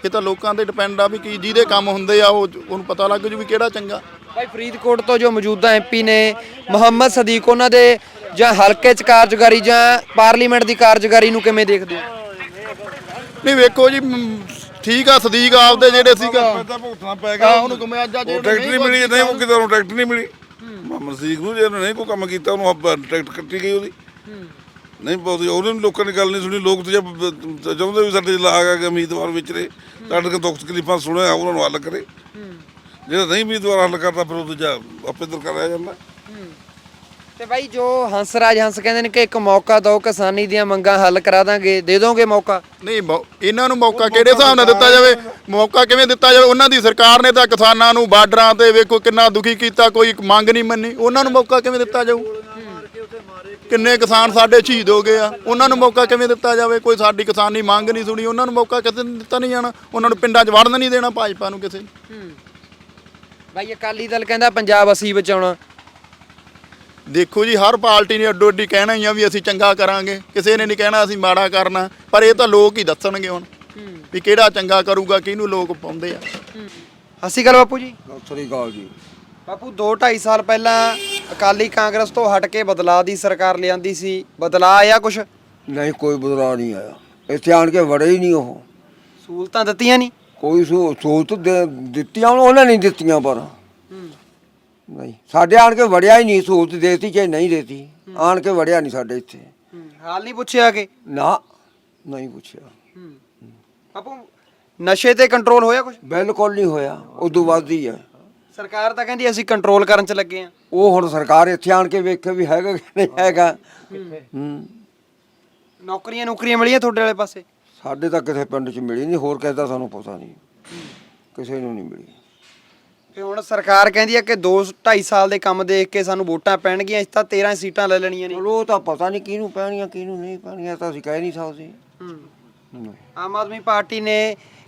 ਇਹ ਤਾਂ ਲੋਕਾਂ ਤੇ ਡਿਪੈਂਡ ਆ ਵੀ ਕੀ ਜਿਹਦੇ ਕੰਮ ਹੁੰਦੇ ਆ ਉਹ ਉਹਨੂੰ ਪਤਾ ਲੱਗ ਜੂ ਵੀ ਕਿਹੜਾ ਚੰਗਾ।
ਬਾਈ ਫਰੀਦਕੋਟ ਤੋਂ ਜੋ ਮੌਜੂਦਾ ਐਮਪੀ ਨੇ ਮੁਹੰਮਦ ਸਦੀਕ ਉਹਨਾਂ ਦੇ ਜਾਂ ਹਲਕੇ ਚ ਕਾਰਜਕਾਰੀ ਜਾਂ ਪਾਰਲੀਮੈਂਟ ਦੀ ਕਾਰਜਕਾਰੀ ਨੂੰ ਕਿਵੇਂ ਦੇਖਦੇ ਹੋ?
ਨਹੀਂ ਵੇਖੋ ਜੀ ਮ, ਠੀਕ ਆ ਸਦੀਕ ਆਪਦੇ ਜਿਹੜੇ ਸੀਗਾ।
ਤਾਂ ਭੁਗਤਣਾ ਪੈ
ਆ ਉਹਨੂੰ ਕਮਿਆ ਜਾ
ਉਹ ਟਰੈਕਟਰ ਨਹੀਂ ਮਿਲੀ ਨਹੀਂ ਉਹ ਕਿਤੇ ਉਹਨੂੰ ਨਹੀਂ ਮਿਲੀ। ਨੂੰ ਜੇ ਉਹਨੇ ਨਹੀਂ ਕੋਈ ਕੰਮ ਕੀਤਾ ਉਹਨੂੰ ਹੱਬ- ਟਰੈਕਟਰ ਕੱਟੀ ਗਈ ਉਹਦੀ। ਨਹੀਂ ਬਹੁਤੀ ਉਹਨੇ ਲੋਕਾਂ ਨੇ ਗੱਲ ਨਹੀਂ ਸੁਣੀ। ਲੋਕ ਤੇ ਜਦ ਚਾਹੁੰਦੇ ਵੀ ਸਾਡੇ ਲਾਗ ਆ ਕੇ ਉਮੀਦਵਾਰ ਵਿਚਰੇ ਸਾਡੇ ਕੋਲ ਦੁੱਖ ਤਕਲੀਫਾਂ ਸੁਣਿਆ ਉਹਨਾਂ ਨੂੰ ਹੱਲ ਕਰੇ। ਜਿਹੜਾ ਨਹੀਂ ਉਮੀਦਵਾਰ ਹੱਲ ਕਰਦਾ ਫਿਰ ਉਹ ਦੂਜਾ ਆਪੇ ਦਰ ਕਰਿਆ ਜਾਂਦਾ।
ਤੇ ਬਾਈ ਜੋ ਹੰਸਰਾਜ ਹੰਸ ਕਹਿੰਦੇ ਨੇ ਕਿ ਇੱਕ ਮੌਕਾ ਦਿਓ ਕਿਸਾਨੀ ਦੀਆਂ ਮੰਗਾਂ ਹੱਲ ਕਰਾ ਦਾਂਗੇ। ਦੇ ਦੋਗੇ ਮੌਕਾ?
ਨਹੀਂ ਮੌ- ਇਹਨਾਂ ਨੂੰ ਮੌਕਾ ਕਿਹੜੇ ਹਿਸਾਬ ਨਾਲ ਦਿੱਤਾ ਜਾਵੇ? ਮੌਕਾ ਕਿਵੇਂ ਦਿੱਤਾ ਜਾਵੇ? ਉਹਨਾਂ ਦੀ ਸਰਕਾਰ ਨੇ ਤਾਂ ਕਿਸਾਨਾਂ ਨੂੰ ਬਾਰਡਰਾਂ ਤੇ ਵੇਖੋ ਕਿੰਨਾ ਦੁਖੀ ਕੀਤਾ ਕੋਈ ਮੰਗ ਨਹੀਂ ਮੰਨੀ। ਉਹਨਾਂ ਨੂੰ ਮੌਕਾ ਕਿਵੇਂ ਦਿੱਤਾ ਜਾਊ? ਕਿੰਨੇ ਕਿਸਾਨ ਸਾਡੇ ਸ਼ਹੀਦ ਹੋ ਗਏ ਆ। ਉਹਨਾਂ ਨੂੰ ਮੌਕਾ ਕਿਵੇਂ ਦਿੱਤਾ ਜਾਵੇ? ਕੋਈ ਸਾਡੀ ਕਿਸਾਨੀ ਮੰਗ ਨਹੀਂ ਸੁਣੀ। ਉਹਨਾਂ ਨੂੰ ਮੌਕਾ ਕਿਸੇ ਨੂੰ ਦਿੱਤਾ ਨਹੀਂ ਜਾਣਾ? ਉਹਨਾਂ ਨੂੰ ਪਿੰਡਾਂ 'ਚ ਵੜਨ ਨਹੀਂ ਦੇਣਾ ਭਾਜਪਾ ਨੂੰ ਕਿਸੇ ਨੂੰ।
ਬਾਈ ਅਕਾਲੀ ਦਲ ਕਹਿੰਦਾ ਪੰਜਾਬ ਅਸੀਂ ਬਚਾਉਣਾ।
ਦੇਖੋ ਜੀ ਹਰ ਪਾਰਟੀ ਨੇ ਅੱਡੋ ਅੱਡੀ ਕਹਿਣਾ ਹੀ ਆ ਵੀ ਅਸੀਂ ਚੰਗਾ ਕਰਾਂਗੇ। ਕਿਸੇ ਨੇ ਨਹੀਂ ਕਹਿਣਾ ਅਸੀਂ ਮਾੜਾ ਕਰਨਾ। ਪਰ ਇਹ ਤਾਂ ਲੋਕ ਹੀ ਦੱਸਣਗੇ ਹੁਣ ਵੀ ਕਿਹੜਾ ਚੰਗਾ ਕਰੂਗਾ ਕਿਹਨੂੰ ਲੋਕ ਪਾਉਂਦੇ ਆ।
ਅਸੀਂ ਗੱਲ ਬਾਪੂ ਜੀ।
ਸ੍ਰੀ ਅਕਾਲ ਜੀ।
ਬਾਪੂ 2 2.5 ਸਾਲ ਪਹਿਲਾਂ ਅਕਾਲੀ ਕਾਂਗਰਸ ਤੋਂ ਹਟ ਕੇ ਬਦਲਾਅ ਦੀ ਸਰਕਾਰ ਲਿਆਂਦੀ ਸੀ। ਬਦਲਾਅ ਆਇਆ ਕੁਛ?
ਨਹੀਂ ਕੋਈ ਬਦਲਾਅ ਨਹੀਂ ਆਇਆ। ਇੱਥੇ ਆਣ ਕੇ ਵੜੇ ਹੀ ਨਹੀਂ ਉਹ।
ਸਹੂਲਤਾਂ ਦਿੱਤੀਆਂ ਨਹੀਂ?
ਕੋਈ ਸਹੂ- ਸਹੂਲਤ ਦੇ- ਦਿੱਤੀਆਂ ਉਹਨਾਂ ਨਹੀਂ ਦਿੱਤੀਆਂ ਪਰ। ਨਹੀਂ। ਸਾਡੇ ਆਣ ਕੇ ਵੜਿਆ ਹੀ ਨਹੀਂ ਸਹੂਲਤ ਦੇਤੀ ਚਾਹੇ ਨਹੀਂ ਦੇਤੀ। ਆਣ ਕੇ ਵੜਿਆ ਨਹੀਂ ਸਾਡੇ ਇੱਥੇ।
ਹਾਲ ਨਹੀਂ ਪੁੱਛਿਆ ਕਿ?
ਨਾ ਨਹੀਂ ਪੁੱਛਿਆ।
ਬਾਪੂ ਨਸ਼ੇ ਤੇ ਕੰਟਰੋਲ ਹੋਇਆ ਕੁਛ?
ਬਿਲਕੁਲ ਨਹੀਂ ਹੋਇਆ ਉਦੋਂ ਵੱਧ ਹੀ ਹੈ
ਸਰਕਾਰ ਤਾਂ ਕਹਿੰਦੀ ਅਸੀਂ ਕੰਟਰੋਲ ਕਰਨ ਚ ਲੱਗੇ ਆ।
ਉਹ ਹੁਣ ਸਰਕਾਰ ਇੱਥੇ ਆਣ ਕੇ ਵੇਖੇ ਵੀ ਹੈਗਾ ਕਿ ਨਹੀਂ ਹੈਗਾ। ਹੂੰ।
ਨੌਕਰੀਆਂ ਨੌਕਰੀਆਂ ਮਿਲੀਆਂ ਤੁਹਾਡੇ ਵਾਲੇ ਪਾਸੇ?
ਸਾਡੇ ਤਾਂ ਕਿਸੇ ਪਿੰਡ 'ਚ ਮਿਲੀ ਨਹੀਂ ਹੋਰ ਕਿਸੇ ਦਾ ਸਾਨੂੰ ਪਤਾ ਨਹੀਂ। ਕਿਸੇ ਨੂੰ ਨਹੀਂ ਮਿਲੀ।
ਤੇ ਹੁਣ ਸਰਕਾਰ ਕਹਿੰਦੀ ਆ ਕਿ 2 2.5 ਸਾਲ ਦੇ ਕੰਮ ਦੇਖ ਕੇ ਸਾਨੂੰ ਵੋਟਾਂ ਪੈਣਗੀਆਂ ਇਸ ਤਾਂ 13 ਸੀਟਾਂ ਲੈ ਲੈਣੀਆਂ ਨੇ।
ਚਲੋ ਉਹ ਤਾਂ ਪਤਾ ਨਹੀਂ ਕਿਹਨੂੰ ਪੈਣੀਆਂ ਕਿਹਨੂੰ ਨਹੀਂ ਪੈਣੀਆਂ ਤਾਂ ਅਸੀਂ ਕਹਿ ਨਹੀਂ ਸਕਦੇ। ਨਹੀਂ।
ਆਮ ਆਦਮੀ ਪਾਰਟੀ ਨੇ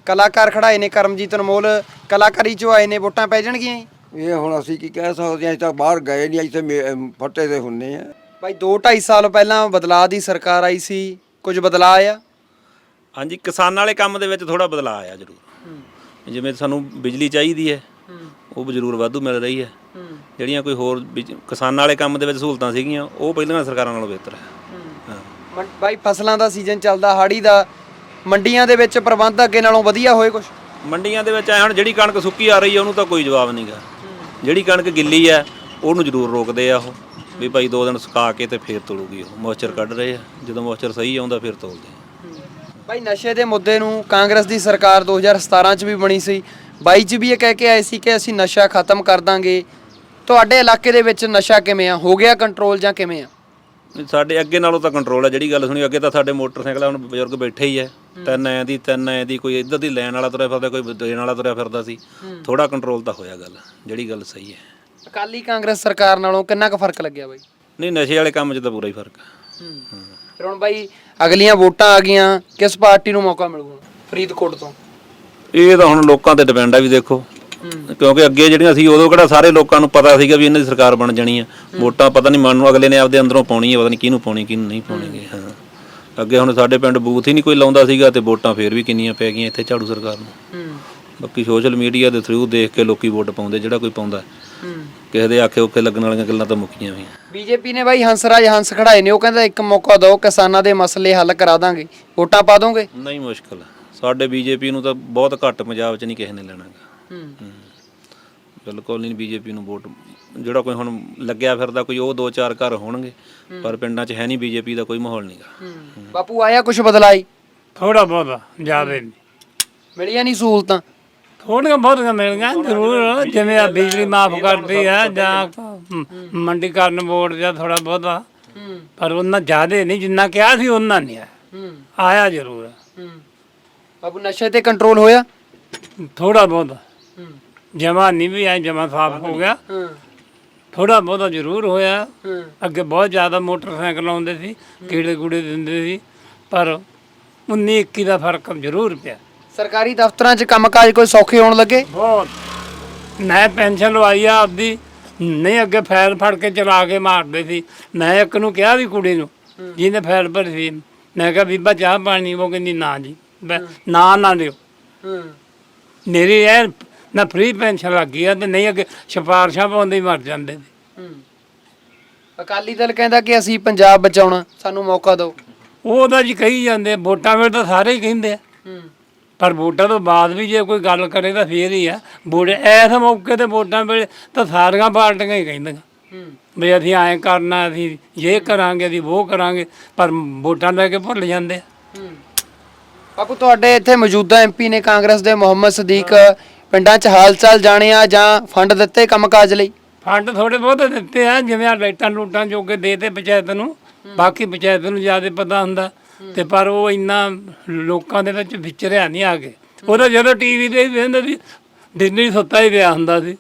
ਕਲਾਕਾਰ ਖੜਾਏ ਨੇ ਕਰਮਜੀਤ ਅਨਮੋਲ ਕਲਾਕਾਰੀ ਚੋਂ ਆਏ ਨੇ ਵੋਟਾਂ ਪੈ ਜਾਣਗੀਆਂ ਜੀ।
ਇਹ ਹੁਣ ਅਸੀਂ ਕੀ ਕਹਿ ਸਕਦੇ ਹਾਂ ਅਸੀਂ ਤਾਂ ਬਾਹਰ ਗਏ ਨਹੀਂ ਮੇ- ਅਮ ਫੱਟੇ ਤੇ ਹੁੰਨੇ ਆ।
ਭਾਈ 2 2.5 ਸਾਲ ਪਹਿਲਾਂ ਬਦਲਾਅ ਦੀ ਸਰਕਾਰ ਆਈ ਸੀ ਕੁਝ ਬਦਲਾਅ ਆਇਆ?
ਹਾਂਜੀ ਕਿਸਾਨਾਂ ਵਾਲੇ ਕੰਮ ਦੇ ਵਿੱਚ ਥੋੜਾ ਬਦਲਾਅ ਆਇਆ ਜ਼ਰੂਰ। ਜਿਵੇਂ ਸਾਨੂੰ ਬਿਜਲੀ ਚਾਹੀਦੀ ਹੈ ਉਹ ਜ਼ਰੂਰ ਵਾਧੂ ਮਿਲ ਰਹੀ ਹੈ। ਜਿਹੜੀਆਂ ਕੋਈ ਹੋਰ ਬਿਜ- ਕਿਸਾਨਾਂ ਵਾਲੇ ਕੰਮ ਦੇ ਵਿੱਚ ਸਹੂਲਤਾਂ ਸੀਗੀਆਂ ਉਹ ਪਹਿਲਾਂ ਸਰਕਾਰਾਂ ਨਾਲੋਂ ਬਿਹਤਰ ਹੈ। ਹਾਂ।
ਮੰ- ਫਸਲਾਂ ਦਾ ਸੀਜ਼ਨ ਚੱਲਦਾ ਹਾੜੀ ਦਾ ਮੰਡੀਆਂ ਦੇ ਵਿੱਚ ਪ੍ਰਬੰਧ ਅੱਗੇ ਨਾਲੋਂ ਵਧੀਆ ਹੋਏ ਕੁਝ
ਮੰਡੀਆਂ ਦੇ ਵਿੱਚ ਐ ਹੁਣ ਜਿਹੜੀ ਕਣਕ ਸੁੱਕੀ ਆ ਰਹੀ ਹੈ ਉਹਨੂੰ ਤਾਂ ਕੋਈ ਜਵਾਬ ਨਹੀਂਗਾ ਜਿਹੜੀ ਕਣਕ ਗਿੱਲੀ ਹੈ ਉਹਨੂੰ ਜ਼ਰੂਰ ਰੋਕਦੇ ਆ ਉਹ ਵੀ ਭਾਈ ਦੋ ਦਿਨ ਸੁਕਾ ਕੇ ਤੇ ਫੇਰ ਤੋਲੂਗੀ ਉਹ। ਮੋਇਸਚਰ ਕੱਢ ਰਹੇ ਆ ਜਦੋਂ ਮੋਇਸਚਰ ਸਹੀ ਆਉਂਦਾ ਫਿਰ ਤੋਲਦੇ ਆ।
ਭਾਈ ਨਸ਼ੇ ਦੇ ਮੁੱਦੇ ਨੂੰ ਕਾਂਗਰਸ ਦੀ ਸਰਕਾਰ 2017 ਚ ਵੀ ਬਣੀ ਸੀ। 22 ਚ ਵੀ ਇਹ ਕਹਿ ਕੇ ਆਏ ਸੀ ਕਿ ਅਸੀਂ ਨਸ਼ਾ ਖਤਮ ਕਰ ਦਾਂਗੇ। ਤੁਹਾਡੇ ਇਲਾਕੇ ਦੇ ਵਿੱਚ ਨਸ਼ਾ ਕਿਵੇਂ ਆ? ਹੋ ਗਿਆ ਕੰਟਰੋਲ ਜਾਂ ਕਿਵੇਂ ਆ?
ਸਾਡੇ ਅੱਗੇ ਨਾਲੋਂ ਤਾਂ ਕੰਟਰੋਲ ਹੈ ਜਿਹੜੀ ਗੱਲ ਸੁਣੀ ਅੱਗੇ ਤਾਂ ਸਾਡੇ ਮੋਟਰਸਾਈਕਲਾਂ ਹੁਣ ਬਜ਼ੁਰਗ ਬੈਠੇ ਹੀ ਹੈ ਤਿੰਨ ਐ ਦੀ ਤਿੰਨ ਐ ਦੀ ਕੋਈ ਇੱਧਰ ਦੀ ਲੈਣ ਵਾਲਾ ਤੁਰਿਆ ਫਿਰਦਾ ਕੋਈ ਦੇਣ ਵਾਲਾ ਤੁਰਿਆ ਫਿਰਦਾ ਸੀ। ਥੋੜਾ ਕੰਟਰੋਲ ਤਾਂ ਹੋਇਆ ਗੱਲ ਜਿਹੜੀ ਗੱਲ ਸਹੀ ਹੈ।
ਅਕਾਲੀ ਕਾਂਗਰਸ ਸਰਕਾਰ ਨਾਲੋਂ ਕਿੰਨਾ ਕੁ ਫ਼ਰਕ ਲੱਗਿਆ ਬਾਈ?
ਨਹੀਂ ਨਸ਼ੇ ਵਾਲੇ ਕੰਮ 'ਚ ਤਾਂ ਪੂਰਾ ਹੀ ਫ਼ਰਕ ਹੈ।
ਫਿਰ ਹੁਣ ਬਾਈ ਅਗਲੀਆਂ ਵੋਟਾਂ ਆ ਗਈਆਂ ਕਿਸ ਪਾਰਟੀ ਨੂੰ ਮੌਕਾ ਮਿਲੂਗਾ? ਫਰੀਦਕੋਟ ਤੋਂ।
ਇਹ ਤਾਂ ਹੁਣ ਲੋਕਾਂ ਤੇ ਡਿਪੈਂਡ ਆ ਵੀ ਦੇਖੋ। ਕਿਉਂਕਿ ਅੱਗੇ ਜਿਹੜੀਆਂ ਸੀ ਉਦੋਂ ਕਿਹੜਾ ਸਾਰੇ ਲੋਕਾਂ ਨੂੰ ਪਤਾ ਸੀਗਾ ਵੀ ਇਹਨਾਂ ਦੀ ਸਰਕਾਰ ਬਣ ਜਾਣੀ ਆ। ਵੋਟਾਂ ਪਤਾ ਨਹੀਂ ਮਨ ਨੂੰ ਅਗਲੇ ਨੇ ਆਪਦੇ ਅੰਦਰੋਂ ਪਾਉਣੀ ਹੈ ਪਤਾ ਨਹੀਂ ਕਿਹਨੂੰ ਪਾਉਣੀ ਕਿਹਨੂੰ ਨਹੀਂ ਪਾਉਣੀ ਹਾਂ। ਅੱਗੇ ਹੁਣ ਸਾਡੇ ਪਿੰਡ ਬੂਥ ਹੀ ਨਹੀਂ ਕੋਈ ਲਾਉਂਦਾ ਸੀਗਾ ਤੇ ਵੋਟਾਂ ਫੇਰ ਵੀ ਕਿੰਨੀਆਂ ਪੈ ਗਈਆਂ ਇੱਥੇ ਝਾੜੂ ਸਰਕਾਰ ਨੂੰ। ਬਾਕੀ ਸੋਸ਼ਲ ਮੀਡੀਆ ਦੇ ਥਰੂ ਦੇਖ ਕੇ ਲੋਕੀ ਵੋਟ ਪਾਉਂਦੇ ਜਿਹੜਾ ਕੋਈ ਪਾਉਂਦਾ। ਕਿਸੇ ਦੇ ਆਖੇ ਉੱਕੇ ਲੱਗਣ ਵਾਲੀਆਂ ਗੱਲਾਂ ਤਾਂ ਮੁੱਕੀਆਂ ਵੀ
ਬੀਜੇਪੀ ਨੇ ਬਾਈ ਹੰਸਰਾਜ ਹੰਸ ਖੜਾਏ ਨੇ ਉਹ ਕਹਿੰਦਾ ਇੱਕ ਮੌਕਾ ਦਿਓ ਕਿਸਾਨਾਂ ਦੇ ਮਸਲੇ ਹੱਲ ਕਰਾ ਦਾਂਗੇ। ਵੋਟਾਂ ਪਾ ਦੋਗੇ?
ਨਹੀਂ ਮੁਸ਼ਕਲ। ਆ। ਸਾਡੇ ਬੀਜੇਪੀ ਨੂੰ ਤਾਂ ਬਹੁਤ ਘੱਟ ਪੰਜਾਬ 'ਚ ਨਹੀਂ ਕਿਸੇ ਨੇ ਲੈਣਾਗਾ ਬਿਲਕੁਲ ਨਹੀਂ ਬੀਜੇਪੀ ਨੂੰ ਵੋਟ ਜਿਹੜਾ ਕੋਈ ਹੁਣ ਲੱਗਿਆ ਫਿਰਦਾ ਕੋਈ ਉਹ ਦੋ ਚਾਰ ਘਰ ਹੋਣਗੇ ਪਰ ਪਿੰਡਾਂ 'ਚ ਹੈ ਨਹੀਂ ਬੀਜੇਪੀ ਦਾ ਕੋਈ ਮਾਹੌਲ ਨਹੀਂਗਾ
ਬਾਪੂ ਆਇਆ ਕੁਝ ਬਦਲਾਈ?
ਥੋੜਾ ਬਹੁਤਾ ਜ਼ਿਆਦਾ ਨਹੀਂ।
ਮਿਲੀਆਂ ਨਹੀਂ ਸਹੂਲਤਾਂ?
ਥੋੜੀਆਂ ਬਹੁਤੀਆਂ ਮਿਲਣਗੀਆਂ ਜ਼ਰੂਰ ਜਿਵੇਂ ਆ ਬਿਜਲੀ ਮਾਫ ਕਰਦੀ ਆ ਜਾਂ ਮੰਡੀਕਰਨ ਬੋਰਡ ਜਾਂ ਥੋੜਾ ਬਹੁਤਾ। ਪਰ ਉਹਨਾਂ ਜ਼ਿਆਦਾ ਨਹੀਂ ਜਿੰਨਾ ਕਿਹਾ ਸੀ ਉਹਨਾਂ ਨਹੀਂ ਆਇਆ ਆਇਆ ਜ਼ਰੂਰ।
ਬਾਪੂ ਨਸ਼ੇ ਤੇ ਕੰਟਰੋਲ ਹੋਇਆ?
ਥੋੜਾ ਬਹੁਤਾ। ਜਮਾ ਨਹੀਂ ਵੀ ਆਇਆ ਜਮਾ ਸਾਫ਼ ਹੋ ਗਿਆ। ਥੋੜਾ ਬਹੁਤਾ ਜ਼ਰੂਰ ਹੋਇਆ। ਅੱਗੇ ਬਹੁਤ ਜ਼ਿਆਦਾ ਮੋਟਰਸਾਈਕਲ ਆਉਂਦੇ ਸੀ ਕੀੜੇ ਕੂੜੇ ਦਿੰਦੇ ਸੀ ਪਰ 19 21 ਦਾ ਫ਼ਰਕ ਜ਼ਰੂਰ ਪਿਆ।
ਸਰਕਾਰੀ ਦਫ਼ਤਰਾਂ 'ਚ ਕੰਮਕਾਜ ਕੋਈ ਸੌਖੇ ਹੋਣ ਲੱਗੇ?
ਬਹੁਤ। ਮੈਂ ਪੈਨਸ਼ਨ ਲਵਾਈ ਆ ਆਪਦੀ। ਨਹੀਂ ਅੱਗੇ ਫੈਲ ਫੜ ਕੇ ਚਲਾ ਕੇ ਮਾਰਦੇ ਸੀ। ਮੈਂ ਇੱਕ ਨੂੰ ਕਿਹਾ ਵੀ ਕੁੜੀ ਨੂੰ ਜਿਹਨੇ ਫੈਲ ਭਰੀ ਸੀ। ਮੈਂ ਕਿਹਾ ਬੀਬਾ ਚਾਹ ਪਾਣੀ? ਉਹ ਕਹਿੰਦੀ ਨਾ ਜੀ। ਮੈਂ- ਨਾ ਨਾ ਦਿਓ ਮੇਰੀ ਇਹ ਨਾ ਫ੍ਰੀ ਪੈਨਸ਼ਨ ਲੱਗੀ ਆ ਤੇ ਨਹੀਂ ਅੱਗੇ ਸਿਫਾਰਸ਼ਾਂ ਪਾਉਂਦੇ ਹੀ ਮਰ ਜਾਂਦੇ ਸੀ
ਅਕਾਲੀ ਦਲ ਕਹਿੰਦਾ ਕਿ ਅਸੀਂ ਪੰਜਾਬ ਬਚਾਉਣਾ ਸਾਨੂੰ ਮੌਕਾ ਦਿਓ।
ਉਹ ਤਾਂ ਜੀ ਕਹੀ ਜਾਂਦੇ ਆ, ਵੋਟਾਂ ਵੇਲੇ ਤਾਂ ਸਾਰੇ ਹੀ ਕਹਿੰਦੇ ਆ। ਪਰ ਵੋਟਾਂ ਤੋਂ ਬਾਅਦ ਵੀ ਜੇ ਕੋਈ ਗੱਲ ਕਰੇ ਤਾਂ ਫੇਰ ਹੀ ਆ। ਵੋਟ ਐਸ ਮੌਕੇ ਤੇ ਵੋਟਾਂ ਵੇਲੇ ਤਾਂ ਸਾਰੀਆਂ ਪਾਰਟੀਆਂ ਹੀ ਕਹਿੰਦੀਆਂ। ਵੀ ਅਸੀਂ ਐਂ ਕਰਨਾ ਅਸੀਂ ਇਹ ਕਰਾਂਗੇ ਅਸੀਂ ਉਹ ਕਰਾਂਗੇ ਪਰ ਵੋਟਾਂ ਲੈ ਕੇ ਭੁੱਲ ਜਾਂਦੇ ਆ।
ਬਾਪੂ ਤੁਹਾਡੇ ਇੱਥੇ ਮੌਜੂਦਾ ਐਮਪੀ ਨੇ ਕਾਂਗਰਸ ਦੇ ਮੁਹੰਮਦ ਸਦੀਕ ਪਿੰਡਾਂ 'ਚ ਹਾਲ ਚਾਲ ਜਾਣੇ ਆ ਜਾਂ ਫੰਡ ਦਿੱਤੇ ਕੰਮਕਾਜ ਲਈ?
ਫੰਡ ਥੋੜੇ ਬਹੁਤ ਦਿੱਤੇ ਆ ਜਿਵੇਂ ਆ ਲਾਈਟਾਂ ਲੂਟਾਂ ਜੋਗੇ ਦੇ ਤੇ ਪੰਚਾਇਤ ਨੂੰ ਬਾਕੀ ਪੰਚਾਇਤ ਨੂੰ ਜ਼ਿਆਦਾ ਪਤਾ ਹੁੰਦਾ। ਤੇ ਪਰ ਉਹ ਇੰਨਾ ਲੋਕਾਂ ਦੇ ਵਿੱਚ ਵਿਚਰਿਆ ਨਹੀਂ ਆ ਕੇ। ਉਹਦਾ ਜਦੋਂ ਟੀਵੀ ਤੇ ਵੀ ਵੇਖਦੇ ਸੀ ਦਿੱਲੀ ਸੁੱਤਾ ਹੀ ਪਿਆ ਹੁੰਦਾ ਸੀ।